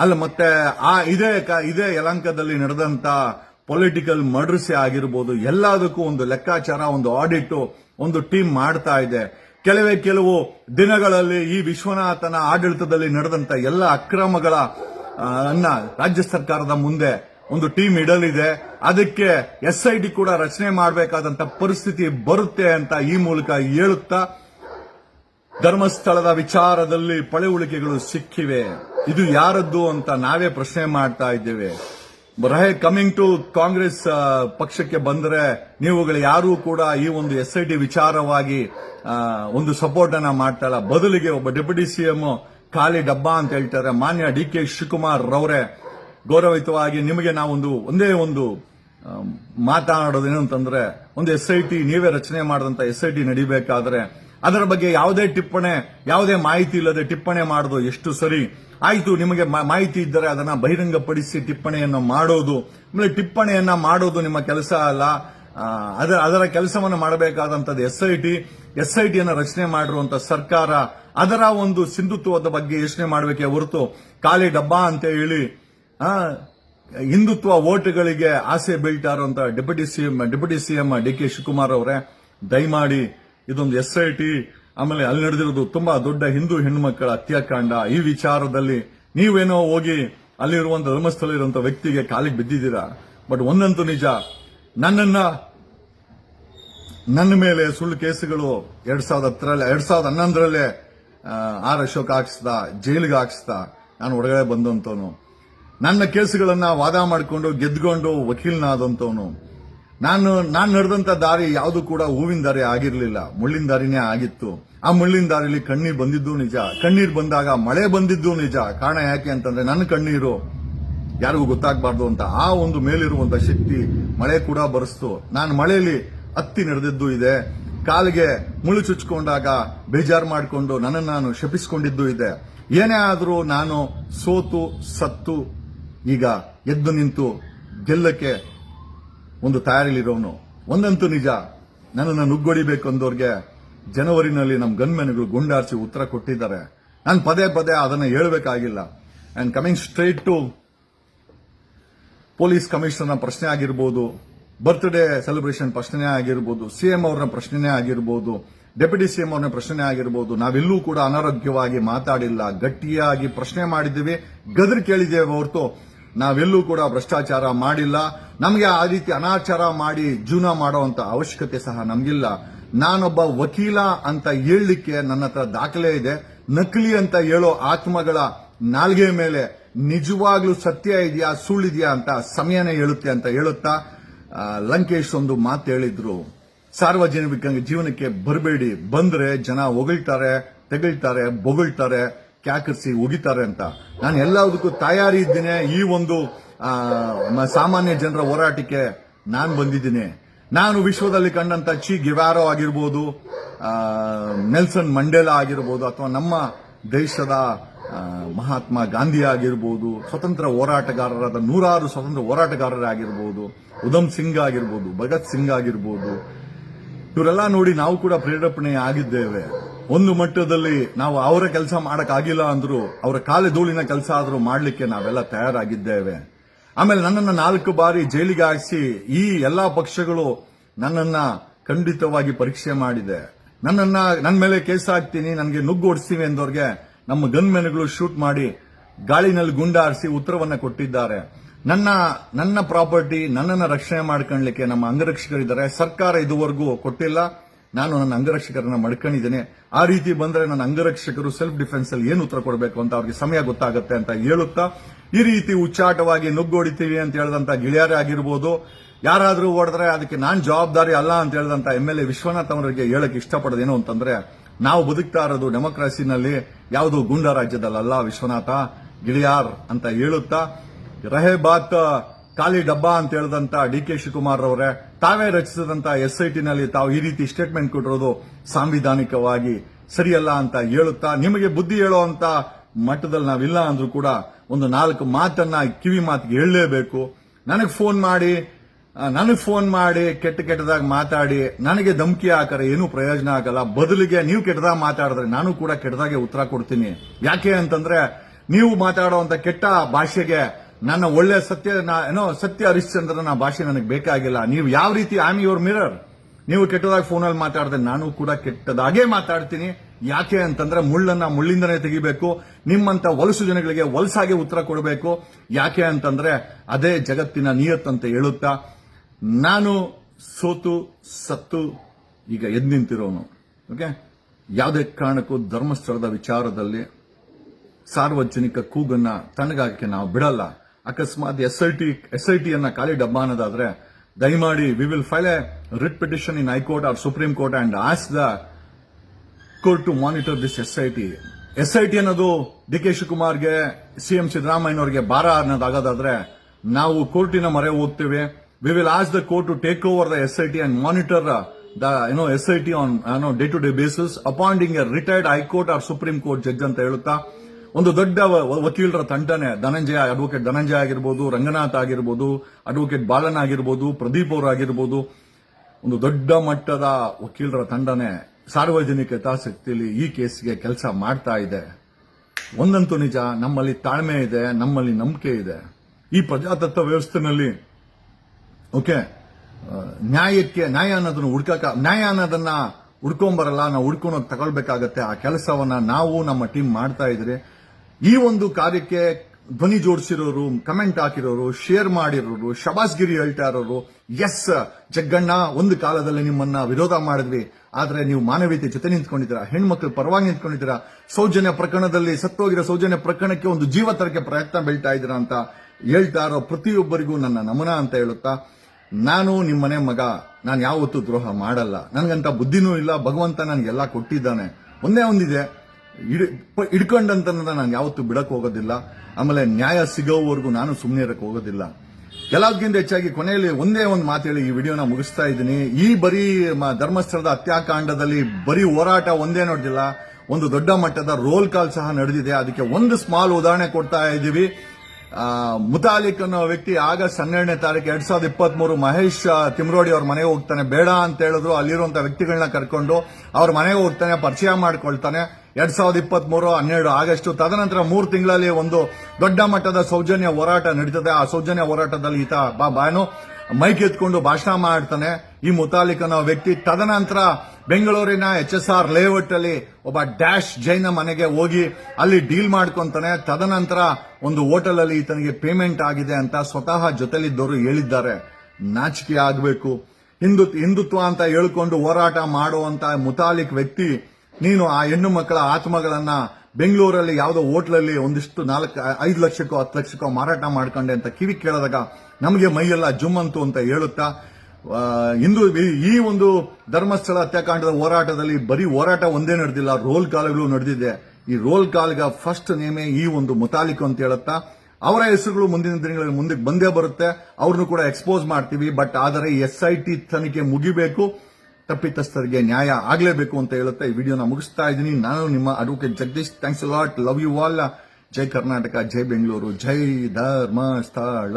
A: ಅಲ್ಲ, ಮತ್ತೆ ಆ ಇದೇ ಇದೇ ಯಲಂಕದಲ್ಲಿ ನಡೆದಂತ ಪೊಲಿಟಿಕಲ್ ಮರ್ಡರ್ಸ್ ಆಗಿರ್ಬೋದು, ಎಲ್ಲದಕ್ಕೂ ಒಂದು ಲೆಕ್ಕಾಚಾರ, ಒಂದು ಆಡಿಟ್ ಒಂದು ಟೀಮ್ ಮಾಡ್ತಾ ಇದೆ. ಕೆಲವೇ ಕೆಲವು ದಿನಗಳಲ್ಲಿ ಈ ವಿಶ್ವನಾಥನ ಆಡಳಿತದಲ್ಲಿ ನಡೆದಂತ ಎಲ್ಲ ಅಕ್ರಮಗಳ ಅನ್ನ ರಾಜ್ಯ ಸರ್ಕಾರದ ಮುಂದೆ ಒಂದು ಟೀಮ್ ಇಡಲಿದೆ. ಅದಕ್ಕೆ ಎಸ್ ಕೂಡ ರಚನೆ ಮಾಡಬೇಕಾದಂತ ಪರಿಸ್ಥಿತಿ ಬರುತ್ತೆ ಅಂತ ಈ ಮೂಲಕ ಹೇಳುತ್ತಾ ಧರ್ಮಸ್ಥಳದ ವಿಚಾರದಲ್ಲಿ ಪಳೆಯುಳಿಕೆಗಳು ಸಿಕ್ಕಿವೆ. ಇದು ಯಾರದ್ದು ಅಂತ ನಾವೇ ಪ್ರಶ್ನೆ ಮಾಡ್ತಾ ಇದ್ದೇವೆ. ರಹೆ ಕಮಿಂಗ್ ಟು ಕಾಂಗ್ರೆಸ್ ಪಕ್ಷಕ್ಕೆ ಬಂದರೆ ನೀವುಗಳು ಯಾರೂ ಕೂಡ ಈ ಒಂದು ಎಸ್ ಐ ಟಿ ವಿಚಾರವಾಗಿ ಒಂದು ಸಪೋರ್ಟ್ ಅನ್ನ ಮಾಡ್ತಾ ಇಲ್ಲ. ಬದಲಿಗೆ ಒಬ್ಬ ಡೆಪ್ಯೂಟಿ ಸಿಎಂ ಖಾಲಿ ಡಬ್ಬಾ ಅಂತ ಹೇಳ್ತಾರೆ ಮಾನ್ಯ ಡಿ ಕೆ ಶಿವಕುಮಾರ್ ರವರೇ. ಗೌರವಿತವಾಗಿ ನಿಮಗೆ ನಾವೊಂದು, ಒಂದೇ ಒಂದು ಮಾತನಾಡೋದೇನು ಅಂತಂದ್ರೆ ಒಂದು ಎಸ್ ಐ ಟಿ ನೀವೇ ರಚನೆ ಮಾಡಿದಂತ ಎಸ್ ಐ ಟಿ ನಡಿಬೇಕಾದ್ರೆ ಅದರ ಬಗ್ಗೆ ಯಾವುದೇ ಟಿಪ್ಪಣೆ, ಯಾವುದೇ ಮಾಹಿತಿ ಇಲ್ಲದೆ ಟಿಪ್ಪಣೆ ಮಾಡೋದು ಎಷ್ಟು ಸರಿ? ಆಯ್ತು, ನಿಮಗೆ ಮಾಹಿತಿ ಇದ್ದರೆ ಅದನ್ನ ಬಹಿರಂಗಪಡಿಸಿ ಟಿಪ್ಪಣಿಯನ್ನು ಮಾಡೋದು. ಆಮೇಲೆ ಟಿಪ್ಪಣಿಯನ್ನ ಮಾಡೋದು ನಿಮ್ಮ ಕೆಲಸ ಅಲ್ಲ. ಅದರ ಅದರ ಕೆಲಸವನ್ನು ಮಾಡಬೇಕಾದಂಥದ್ದು S I T. S I ಟಿಯನ್ನು ರಚನೆ ಮಾಡಿರುವಂತ ಸರ್ಕಾರ ಅದರ ಒಂದು ಸಿಂಧುತ್ವದ ಬಗ್ಗೆ ಯೋಚನೆ ಮಾಡಬೇಕೇ ಹೊರತು ಖಾಲಿ ಡಬ್ಬಾ ಅಂತ ಹೇಳಿ ಹಿಂದುತ್ವ ಓಟ್ಗಳಿಗೆ ಆಸೆ ಬೀಳ್ತಾ ಇರುವಂತಹ deputy CM deputy CM D K Shivakumar ಅವರೇ, ದಯಮಾಡಿ ಇದೊಂದು ಎಸ್ ಐ ಟಿ ಆಮೇಲೆ ಅಲ್ಲಿ ನಡೆದಿರೋದು ತುಂಬಾ ದೊಡ್ಡ ಹಿಂದೂ ಹೆಣ್ಣುಮಕ್ಕಳ ಹತ್ಯಾಕಾಂಡ. ಈ ವಿಚಾರದಲ್ಲಿ ನೀವೇನೋ ಹೋಗಿ ಅಲ್ಲಿರುವಂತ ಧರ್ಮಸ್ಥಳ ವ್ಯಕ್ತಿಗೆ ಕಾಲಿಗೆ ಬಿದ್ದಿದ್ದೀರಾ? ಬಟ್ ಒಂದಂತೂ ನಿಜ, ನನ್ನನ್ನ, ನನ್ನ ಮೇಲೆ ಸುಳ್ಳು ಕೇಸುಗಳು ಎರಡ್ ಸಾವಿರದ ಹತ್ತರಲ್ಲಿ, ಎರಡ್ ಸಾವಿರದ ಹನ್ನೊಂದರಲ್ಲೇ ಆರ್ ಅಶೋಕ್ ಹಾಕಿಸ್ದ, ಜೈಲಿಗೆ ಹಾಕಿಸ್ದ. ನಾನು ಹೊರಗಡೆ ಬಂದಂತವನು. ನನ್ನ ಕೇಸುಗಳನ್ನ ವಾದ ಮಾಡಿಕೊಂಡು ಗೆದ್ಕೊಂಡು ವಕೀಲನಾದಂತವನು. ನಾನು ನಾನು ನಡೆದಂತ ದಾರಿ ಯಾವುದು ಕೂಡ ಹೂವಿನ ದಾರಿ ಆಗಿರಲಿಲ್ಲ. ಮುಳ್ಳಿನ ದಾರಿನೇ ಆಗಿತ್ತು. ಆ ಮುಳ್ಳಿನ ದಾರಿಲಿ ಕಣ್ಣೀರು ಬಂದಿದ್ದು ನಿಜ. ಕಣ್ಣೀರು ಬಂದಾಗ ಮಳೆ ಬಂದಿದ್ದು ನಿಜ. ಕಾರಣ ಯಾಕೆ ಅಂತಂದ್ರೆ ನನ್ನ ಕಣ್ಣೀರು ಯಾರಿಗೂ ಗೊತ್ತಾಗಬಾರ್ದು ಅಂತ. ಆ ಒಂದು ಮೇಲಿರುವಂತ ಶಕ್ತಿ ಮಳೆ ಕೂಡ ಬರೆಸ್ತು. ನಾನು ಮಳೆಯಲ್ಲಿ ಹತ್ತಿ ನಡೆದಿದ್ದು ಇದೆ. ಕಾಲಿಗೆ ಮುಳ್ಳು ಚುಚ್ಕೊಂಡಾಗ ಬೇಜಾರು ಮಾಡಿಕೊಂಡು ನನ್ನನ್ನು ನಾನು ಶಪಿಸಿಕೊಂಡಿದ್ದು ಇದೆ. ಏನೇ ಆದರೂ ನಾನು ಸೋತು, ಸತ್ತು ಈಗ ಎದ್ದು ನಿಂತು ಗೆಲ್ಲಕ್ಕೆ ಒಂದು ತಯಾರಿಲಿರೋನು ಒಂದಂತೂ ನಿಜ. ನನ್ನನ್ನು ನುಗ್ಗೊಡಿಬೇಕು ಅಂದವ್ರಿಗೆ ಜನವರಿನಲ್ಲಿ ನಮ್ಮ ಗನ್ಮೆನ್ಗಳು ಗುಂಡಾರ್ಸಿ ಉತ್ತರ ಕೊಟ್ಟಿದ್ದಾರೆ. ನಾನು ಪದೇ ಪದೇ ಅದನ್ನ ಹೇಳಬೇಕಾಗಿಲ್ಲ. And coming straight to police ಕಮಿಷನರ್ನ ಪ್ರಶ್ನೆ ಆಗಿರ್ಬೋದು ಬರ್ತ್ಡೇ ಸೆಲೆಬ್ರೇಷನ್ ಪ್ರಶ್ನೆ ಆಗಿರ್ಬೋದು ಸಿಎಂ ಅವ್ರನ್ನ ಪ್ರಶ್ನೆನೇ ಆಗಿರ್ಬೋದು ಡೆಪ್ಯೂಟಿ ಸಿಎಂ ಅವ್ರನ್ನ ಪ್ರಶ್ನೆ ಆಗಿರ್ಬೋದು, ನಾವೆಲ್ಲೂ ಕೂಡ ಅನಾರೋಗ್ಯವಾಗಿ ಮಾತಾಡಿಲ್ಲ. ಗಟ್ಟಿಯಾಗಿ ಪ್ರಶ್ನೆ ಮಾಡಿದ್ದೀವಿ. ಗದರ್ ಕೇಳಿದ್ದೇವೆ ಹೊರತು ನಾವೆಲ್ಲೂ ಕೂಡ ಭ್ರಷ್ಟಾಚಾರ ಮಾಡಿಲ್ಲ. ನಮಗೆ ಆ ರೀತಿ ಅನಾಚಾರ ಮಾಡಿ ಜೀವನ ಮಾಡುವಂತ ಅವಶ್ಯಕತೆ ಸಹ ನಮಗಿಲ್ಲ. ನಾನೊಬ್ಬ ವಕೀಲ ಅಂತ ಹೇಳಲಿಕ್ಕೆ ನನ್ನ ಹತ್ರ ದಾಖಲೆ ಇದೆ. ನಕಲಿ ಅಂತ ಹೇಳೋ ಆತ್ಮಗಳ ನಾಲ್ಗೆ ಮೇಲೆ ನಿಜವಾಗ್ಲೂ ಸತ್ಯ ಇದೆಯಾ ಸುಳ್ಳಿದೆಯಾ ಅಂತ ಸಮಯನೇ ಹೇಳುತ್ತೆ ಅಂತ ಹೇಳುತ್ತಾ ಲಂಕೇಶ್ ಒಂದು ಮಾತು ಹೇಳಿದ್ರು. ಸಾರ್ವಜನಿಕ ಜೀವನಕ್ಕೆ ಬರಬೇಡಿ. ಬಂದ್ರೆ ಜನ ಹೊಗಳ್ತಾರೆ, ತೆಗಳ್ತಾರೆ, ಬೊಗಳ್ತಾರೆ. ಕ್ಯಾಕರಿಸಿ ಉಗಿತಾರೆ ಅಂತ. ನಾನು ಎಲ್ಲದಕ್ಕೂ ತಯಾರಿ ಇದ್ದೇನೆ. ಈ ಒಂದು ಸಾಮಾನ್ಯ ಜನರ ಹೋರಾಟಕ್ಕೆ ನಾನು ಬಂದಿದ್ದೀನಿ. ನಾನು ವಿಶ್ವದಲ್ಲಿ ಕಂಡಂತ ಚಿ ಗಿವಾರೋ ಆಗಿರ್ಬೋದು ನೆಲ್ಸನ್ ಮಂಡೇಲಾ ಆಗಿರ್ಬೋದು, ಅಥವಾ ನಮ್ಮ ದೇಶದ ಮಹಾತ್ಮ ಗಾಂಧಿ ಆಗಿರ್ಬೋದು, ಸ್ವತಂತ್ರ ಹೋರಾಟಗಾರರಾದ ನೂರಾರು ಸ್ವತಂತ್ರ ಹೋರಾಟಗಾರರಾಗಿರ್ಬೋದು ಉಧಮ್ ಸಿಂಗ್ ಆಗಿರ್ಬೋದು, ಭಗತ್ ಸಿಂಗ್ ಆಗಿರ್ಬೋದು, ಇವರೆಲ್ಲ ನೋಡಿ ನಾವು ಕೂಡ ಪ್ರೇರೇಪಣೆ ಆಗಿದ್ದೇವೆ. ಒಂದು ಮಟ್ಟದಲ್ಲಿ ನಾವು ಅವರ ಕೆಲಸ ಮಾಡಕ್ ಆಗಿಲ್ಲ ಅಂದ್ರು, ಅವರ ಕಾಲೆ ಧೂಳಿನ ಕೆಲಸ ಆದ್ರೂ ಮಾಡಲಿಕ್ಕೆ ನಾವೆಲ್ಲ ತಯಾರಾಗಿದ್ದೇವೆ. ಆಮೇಲೆ ನನ್ನನ್ನು ನಾಲ್ಕು ಬಾರಿ ಜೈಲಿಗೆ ಹಾಕಿಸಿ ಈ ಎಲ್ಲಾ ಪಕ್ಷಗಳು ನನ್ನನ್ನ ಖಂಡಿತವಾಗಿ ಪರೀಕ್ಷೆ ಮಾಡಿದೆ. ನನ್ನನ್ನ ನನ್ನ ಮೇಲೆ ಕೇಸ್ ಹಾಕ್ತೀನಿ, ನನಗೆ ನುಗ್ಗು ಓಡಿಸ್ತೀವಿ ಎಂದವ್ರಿಗೆ ನಮ್ಮ ಗನ್ಮೆನ್ಗಳು ಶೂಟ್ ಮಾಡಿ ಗಾಳಿನಲ್ಲಿ ಗುಂಡಾರಿಸಿ ಉತ್ತರವನ್ನ ಕೊಟ್ಟಿದ್ದಾರೆ. ನನ್ನ ನನ್ನ ಪ್ರಾಪರ್ಟಿ ನನ್ನನ್ನು ರಕ್ಷಣೆ ಮಾಡ್ಕೊಳ್ಳಿಕ್ಕೆ ನಮ್ಮ ಅಂಗರಕ್ಷಕರಿದ್ದಾರೆ. ಸರ್ಕಾರ ಇದುವರೆಗೂ ಕೊಟ್ಟಿಲ್ಲ. ನಾನು ನನ್ನ ಅಂಗರಕ್ಷಕರನ್ನ ಮಡ್ಕೊಂಡಿದ್ದೇನೆ. ಆ ರೀತಿ ಬಂದ್ರೆ ನನ್ನ ಅಂಗರಕ್ಷಕರು ಸೆಲ್ಫ್ ಡಿಫೆನ್ಸ್ ಅಲ್ಲಿ ಏನು ಉತ್ತರ ಕೊಡಬೇಕು ಅಂತ ಅವ್ರಿಗೆ ಸಮಯ ಗೊತ್ತಾಗುತ್ತೆ ಅಂತ ಹೇಳುತ್ತಾ, ಈ ರೀತಿ ಉಚ್ಚಾಟವಾಗಿ ನುಗ್ಗೊಡಿತೀವಿ ಅಂತ ಹೇಳಿದಂತ ಗಿಳಿಯಾರೇ ಆಗಿರ್ಬೋದು. ಯಾರಾದರೂ ಓಡಿದ್ರೆ ಅದಕ್ಕೆ ನಾನು ಜವಾಬ್ದಾರಿ ಅಲ್ಲ ಅಂತ ಹೇಳಿದಂತ ಎಂ ಎಲ್ ಎ ವಿಶ್ವನಾಥ್ ಅವರಿಗೆ ಹೇಳಕ್ ಇಷ್ಟಪಡೋದೇನು ಅಂತಂದ್ರೆ, ನಾವು ಬದುಕ್ತಾ ಇರೋದು ಡೆಮೊಕ್ರಾಸಿನಲ್ಲಿ, ಯಾವುದು ಗುಂಡ ರಾಜ್ಯದಲ್ಲ ವಿಶ್ವನಾಥ, ಗಿಳಿಯಾರ್ ಅಂತ ಹೇಳುತ್ತಾ, ರಹೆ ಬಾತ್ ಖಾಲಿ ಡಬ್ಬಾ ಅಂತ ಹೇಳಿದಂತ ಡಿ ಕೆ ಶಿವಕುಮಾರ್ ಅವರೇ ತಾವೇ ರಚಿಸಿದಂತ ಎಸ್ ಐ ಟಿನಲ್ಲಿ ತಾವು ಈ ರೀತಿ ಸ್ಟೇಟ್ಮೆಂಟ್ ಕೊಟ್ಟಿರೋದು ಸಾಂವಿಧಾನಿಕವಾಗಿ ಸರಿಯಲ್ಲ ಅಂತ ಹೇಳುತ್ತಾ, ನಿಮಗೆ ಬುದ್ಧಿ ಹೇಳುವಂತ ಮಟ್ಟದಲ್ಲಿ ನಾವಿಲ್ಲ ಅಂದ್ರೂ ಕೂಡ ಒಂದು ನಾಲ್ಕು ಮಾತನ್ನ ಕಿವಿ ಮಾತಿಗೆ ಹೇಳಲೇಬೇಕು. ನನಗೆ ಫೋನ್ ಮಾಡಿ ನನಗೆ ಫೋನ್ ಮಾಡಿ, ಕೆಟ್ಟ ಕೆಟ್ಟದಾಗ ಮಾತಾಡಿ, ನನಗೆ ಧಮಕಿ ಹಾಕರೆ ಏನೂ ಪ್ರಯೋಜನ ಆಗಲ್ಲ. ಬದಲಿಗೆ ನೀವು ಕೆಟ್ಟದಾಗ ಮಾತಾಡಿದ್ರೆ ನಾನು ಕೂಡ ಕೆಟ್ಟದಾಗೆ ಉತ್ತರ ಕೊಡ್ತೀನಿ. ಯಾಕೆ ಅಂತಂದ್ರೆ, ನೀವು ಮಾತಾಡುವಂತ ಕೆಟ್ಟ ಭಾಷೆಗೆ ನನ್ನ ಒಳ್ಳೆ ಸತ್ಯ ಏನೋ ಸತ್ಯ ಹರಿಶ್ಚಂದ್ರನ ಭಾಷೆ ನನಗೆ ಬೇಕಾಗಿಲ್ಲ. ನೀವು ಯಾವ ರೀತಿ ಆಮ್ ಯುವರ್ ಮಿರರ್ ನೀವು ಕೆಟ್ಟದಾಗಿ ಫೋನಲ್ಲಿ ಮಾತಾಡಿದ್ರೆ ನಾನು ಕೂಡ ಕೆಟ್ಟದಾಗೇ ಮಾತಾಡ್ತೀನಿ. ಯಾಕೆ ಅಂತಂದ್ರೆ ಮುಳ್ಳನ್ನ ಮುಳ್ಳಿಂದನೇ ತೆಗಿಬೇಕು. ನಿಮ್ಮಂತ ವಲಸು ಜನಗಳಿಗೆ ವಲಸಾಗಿ ಉತ್ತರ ಕೊಡಬೇಕು. ಯಾಕೆ ಅಂತಂದ್ರೆ ಅದೇ ಜಗತ್ತಿನ ನಿಯತ್ ಅಂತ ಹೇಳುತ್ತಾ, ನಾನು ಸೋತು, ಸತ್ತು, ಈಗ ಎದ್ ನಿಂತಿರೋನು. ಓಕೆ ಯಾವುದೇ ಕಾರಣಕ್ಕೂ ಧರ್ಮಸ್ಥಳದ ವಿಚಾರದಲ್ಲಿ ಸಾರ್ವಜನಿಕ ಕೂಗನ್ನ ತಣ್ಣಗಾಗಕ್ಕೆ ನಾವು ಬಿಡಲ್ಲ. ಅಕಸ್ಮಾತ್ S I T S I ಟಿಯನ್ನ ಖಾಲಿ ಡಬ್ಬ ಅನ್ನೋದಾದ್ರೆ ದಯಮಾಡಿ we will file a writ petition in high court or supreme court and ask the court to monitor this S I T S I T ಅನ್ನೋದು ಡಿ ಕೆ ಶಿವಕುಮಾರ್ಗೆ ಸಿಎಂ ಸಿದ್ದರಾಮಯ್ಯನವರಿಗೆ ಭಾರ ಅನ್ನೋದಾಗೋದಾದ್ರೆ, ನಾವು ಕೋರ್ಟಿನ ಮೊರೆ ಹೋಗ್ತೇವೆ. We will ask the court to take over the S I T and monitor the ಏನೋ S I T on day to day basis appointing a retired high court or supreme court judge ಅಂತ ಹೇಳುತ್ತಾ ಒಂದು ದೊಡ್ಡ ವಕೀಲರ ತಂಡನೇ, ಧನಂಜಯ ಅಡ್ವೊಕೇಟ್ ಧನಂಜಯ ಆಗಿರ್ಬೋದು, ರಂಗನಾಥ್ ಆಗಿರ್ಬೋದು ಅಡ್ವೊಕೇಟ್ ಬಾಲನ್ ಆಗಿರ್ಬೋದು, ಪ್ರದೀಪ್ ಅವರು ಆಗಿರ್ಬೋದು, ಒಂದು ದೊಡ್ಡ ಮಟ್ಟದ ವಕೀಲರ ತಂಡನೆ ಸಾರ್ವಜನಿಕ ಹಿತಾಸಕ್ತಿಯಲ್ಲಿ ಈ ಕೇಸ್ಗೆ ಕೆಲಸ ಮಾಡ್ತಾ ಇದೆ. ಒಂದಂತೂ ನಿಜ, ನಮ್ಮಲ್ಲಿ ತಾಳ್ಮೆ ಇದೆ, ನಮ್ಮಲ್ಲಿ ನಂಬಿಕೆ ಇದೆ. ಈ ಪ್ರಜಾತತ್ವ ವ್ಯವಸ್ಥೆನಲ್ಲಿ, ಓಕೆ ನ್ಯಾಯಕ್ಕೆ, ನ್ಯಾಯ ಅನ್ನೋದನ್ನು ಹುಡ್ಕಕ, ನ್ಯಾಯ ಅನ್ನೋದನ್ನ ಹುಡ್ಕೊಂಬರಲ್ಲ, ನಾವು ಹುಡ್ಕೊಂಡು ತಗೊಳ್ಬೇಕಾಗತ್ತೆ. ಆ ಕೆಲಸವನ್ನ ನಾವು ನಮ್ಮ ಟೀಮ್ ಮಾಡ್ತಾ ಇದ್ರೆ ಈ ಒಂದು ಕಾರ್ಯಕ್ಕೆ ಧ್ವನಿ ಜೋಡಿಸಿರೋರು, ಕಮೆಂಟ್ ಹಾಕಿರೋರು, ಶೇರ್ ಮಾಡಿರೋರು, ಶಬಾಸ್ಗಿರಿ ಹೇಳ್ತಾ ಇರೋರು ಎಸ್ ಜಗ್ಗಣ್ಣ, ಒಂದು ಕಾಲದಲ್ಲಿ ನಿಮ್ಮನ್ನ ವಿರೋಧ ಮಾಡಿದ್ವಿ. ಆದ್ರೆ ನೀವು ಮಾನವೀಯತೆ ಜೊತೆ ನಿಂತ್ಕೊಂಡಿದ್ದೀರಾ, ಹೆಣ್ಮಕ್ಳು ಪರವಾಗಿ ನಿಂತ್ಕೊಂಡಿದ್ದೀರಾ, ಸೌಜನ್ಯ ಪ್ರಕರಣದಲ್ಲಿ ಸತ್ತೋಗಿರೋ ಸೌಜನ್ಯ ಪ್ರಕರಣಕ್ಕೆ ಒಂದು ಜೀವ ತರಕ್ಕೆ ಪ್ರಯತ್ನ ಬೀಳ್ತಾ ಇದ್ದೀರಾ ಅಂತ ಹೇಳ್ತಾ ಇರೋ ಪ್ರತಿಯೊಬ್ಬರಿಗೂ ನನ್ನ ನಮನ ಅಂತ ಹೇಳುತ್ತಾ, ನಾನು ನಿಮ್ಮನೆ ಮಗ, ನಾನು ಯಾವತ್ತೂ ದ್ರೋಹ ಮಾಡಲ್ಲ. ನನಗಂತ ಬುದ್ಧಿನೂ ಇಲ್ಲ, ಭಗವಂತ ನನಗೆಲ್ಲ ಕೊಟ್ಟಿದ್ದಾನೆ. ಒಂದೇ ಒಂದಿದೆ. ಹಿಡ್ಕೊಂಡಂತ ನಾನು ಯಾವತ್ತೂ ಬಿಡಕ್ ಹೋಗೋದಿಲ್ಲ. ಆಮೇಲೆ ನ್ಯಾಯ ಸಿಗೋವರೆಗೂ ನಾನು ಸುಮ್ಮನೆ ಇರಕ್ ಹೋಗೋದಿಲ್ಲ. ಎಲ್ಲದಕ್ಕಿಂತ ಹೆಚ್ಚಾಗಿ ಕೊನೆಯಲ್ಲಿ ಒಂದೇ ಒಂದು ಮಾತು ಹೇಳಿ ಈ ವಿಡಿಯೋನ ಮುಗಿಸ್ತಾ ಇದ್ದೀನಿ. ಈ ಬರೀ ಧರ್ಮಸ್ಥಳದ ಹತ್ಯಾಕಾಂಡದಲ್ಲಿ ಬರೀ ಹೋರಾಟ ಒಂದೇ ನೋಡಿದಿಲ್ಲ, ಒಂದು ದೊಡ್ಡ ಮಟ್ಟದ ರೋಲ್ ಕಾಲ್ ಸಹ ನಡೆದಿದೆ. ಅದಕ್ಕೆ ಒಂದು ಸ್ಮಾಲ್ ಉದಾಹರಣೆ ಕೊಡ್ತಾ ಇದ್ದೀವಿ ಮುತಾಲಿಕ್ ಅನ್ನೋ ವ್ಯಕ್ತಿ ಆಗಸ್ಟ್ ಹನ್ನೆರಡನೇ ತಾರೀಕು ಎರಡ್ ಸಾವಿರದ ಇಪ್ಪತ್ತ್ ಮೂರು ಮಹೇಶ್ ತಿಮ್ರೋಡಿ ಅವ್ರ ಮನೆಗೆ ಹೋಗ್ತಾನೆ. ಬೇಡ ಅಂತ ಹೇಳಿದ್ರು. ಅಲ್ಲಿರುವಂತ ವ್ಯಕ್ತಿಗಳನ್ನ ಕರ್ಕೊಂಡು ಅವ್ರ ಮನೆಗೆ ಹೋಗ್ತಾನೆ, ಪರಿಚಯ ಮಾಡ್ಕೊಳ್ತಾನೆ. ಎರಡ್ ಸಾವಿರದ ಇಪ್ಪತ್ತ್ ಮೂರು ಹನ್ನೆರಡು ಆಗಸ್ಟ್ ತದನಂತರ ಮೂರು ತಿಂಗಳಲ್ಲಿ ಒಂದು ದೊಡ್ಡ ಮಟ್ಟದ ಸೌಜನ್ಯ ಹೋರಾಟ ನಡೀತದೆ. ಆ ಸೌಜನ್ಯ ಹೋರಾಟದಲ್ಲಿ ಈತ ಬಾನು. ಮೈಕ್ ಎತ್ಕೊಂಡು ಭಾಷಣ ಮಾಡ್ತಾನೆ. ಈ ಮುತಾಲಿಕನ ವ್ಯಕ್ತಿ ತದನಂತರ ಬೆಂಗಳೂರಿನ ಎಚ್ ಎಸ್ ಆರ್ ಲೇಔಟ್ ಅಲ್ಲಿ ಒಬ್ಬ ಡ್ಯಾಶ್ ಜೈನ ಮನೆಗೆ ಹೋಗಿ ಅಲ್ಲಿ ಡೀಲ್ ಮಾಡ್ಕೊಂತಾನೆ. ತದನಂತರ ಒಂದು ಹೋಟೆಲ್ ಅಲ್ಲಿ ಈತನಿಗೆ ಪೇಮೆಂಟ್ ಆಗಿದೆ ಅಂತ ಸ್ವತಃ ಜೊತೆಲಿದ್ದವರು ಹೇಳಿದ್ದಾರೆ. ನಾಚಿಕೆ ಆಗಬೇಕು. ಹಿಂದು, ಹಿಂದುತ್ವ ಅಂತ ಹೇಳ್ಕೊಂಡು ಹೋರಾಟ ಮಾಡುವಂತ ಮುತಾಲಿಕ್ ವ್ಯಕ್ತಿ, ನೀನು ಆ ಹೆಣ್ಣು ಮಕ್ಕಳ ಆತ್ಮಗಳನ್ನ ಬೆಂಗಳೂರಲ್ಲಿ ಯಾವುದೋ ಹೋಟ್ಲಲ್ಲಿ ಒಂದಿಷ್ಟು ನಾಲ್ಕು, ಐದು ಲಕ್ಷಕ್ಕೋ, ಹತ್ತು ಲಕ್ಷಕ್ಕೋ ಮಾರಾಟ ಮಾಡ್ಕೊಂಡೆ ಅಂತ ಕಿವಿ ಕೇಳಿದಾಗ ನಮಗೆ ಮೈಯೆಲ್ಲ ಜುಮ್ಮಂತು ಅಂತ ಹೇಳುತ್ತಾ ಹಿಂದೂ ಇಂದು ಈ ಒಂದು ಧರ್ಮಸ್ಥಳ ಹತ್ಯಾಕಾಂಡದ ಹೋರಾಟದಲ್ಲಿ ಬರೀ ಹೋರಾಟ ಒಂದೇ ನಡೆದಿಲ್ಲ, ರೋಲ್ ಕಾಲ್ಗಳು ನಡೆದಿದೆ. ಈ ರೋಲ್ ಕಾಲ್ಗ ಫಸ್ಟ್ ನೇಮೆ ಈ ಒಂದು ಮುತಾಲಿಕ್ ಅಂತ ಹೇಳುತ್ತಾ, ಅವರ ಹೆಸರುಗಳು ಮುಂದಿನ ದಿನಗಳಲ್ಲಿ ಮುಂದಕ್ಕೆ ಬಂದೇ ಬರುತ್ತೆ. ಅವ್ರನ್ನು ಕೂಡ ಎಕ್ಸ್ಪೋಸ್ ಮಾಡ್ತೀವಿ ಬಟ್ ಆದರೆ ಎಸ್ ಐ ಟಿ ತನಿಖೆ ಮುಗಿಬೇಕು. ತಪ್ಪಿತಸ್ಥರಿಗೆ ನ್ಯಾಯ ಆಗಲೇಬೇಕು ಅಂತ ಹೇಳುತ್ತೆ ಈ ವಿಡಿಯೋನ ಮುಗಿಸ್ತಾ ಇದ್ದೀನಿ. ನಾನು ನಿಮ್ಮ advocate Jagadish. Thanks lot love you all ಜೈ ಕರ್ನಾಟಕ, ಜೈ ಬೆಂಗಳೂರು, ಜೈ ಧರ್ಮಸ್ಥಳ.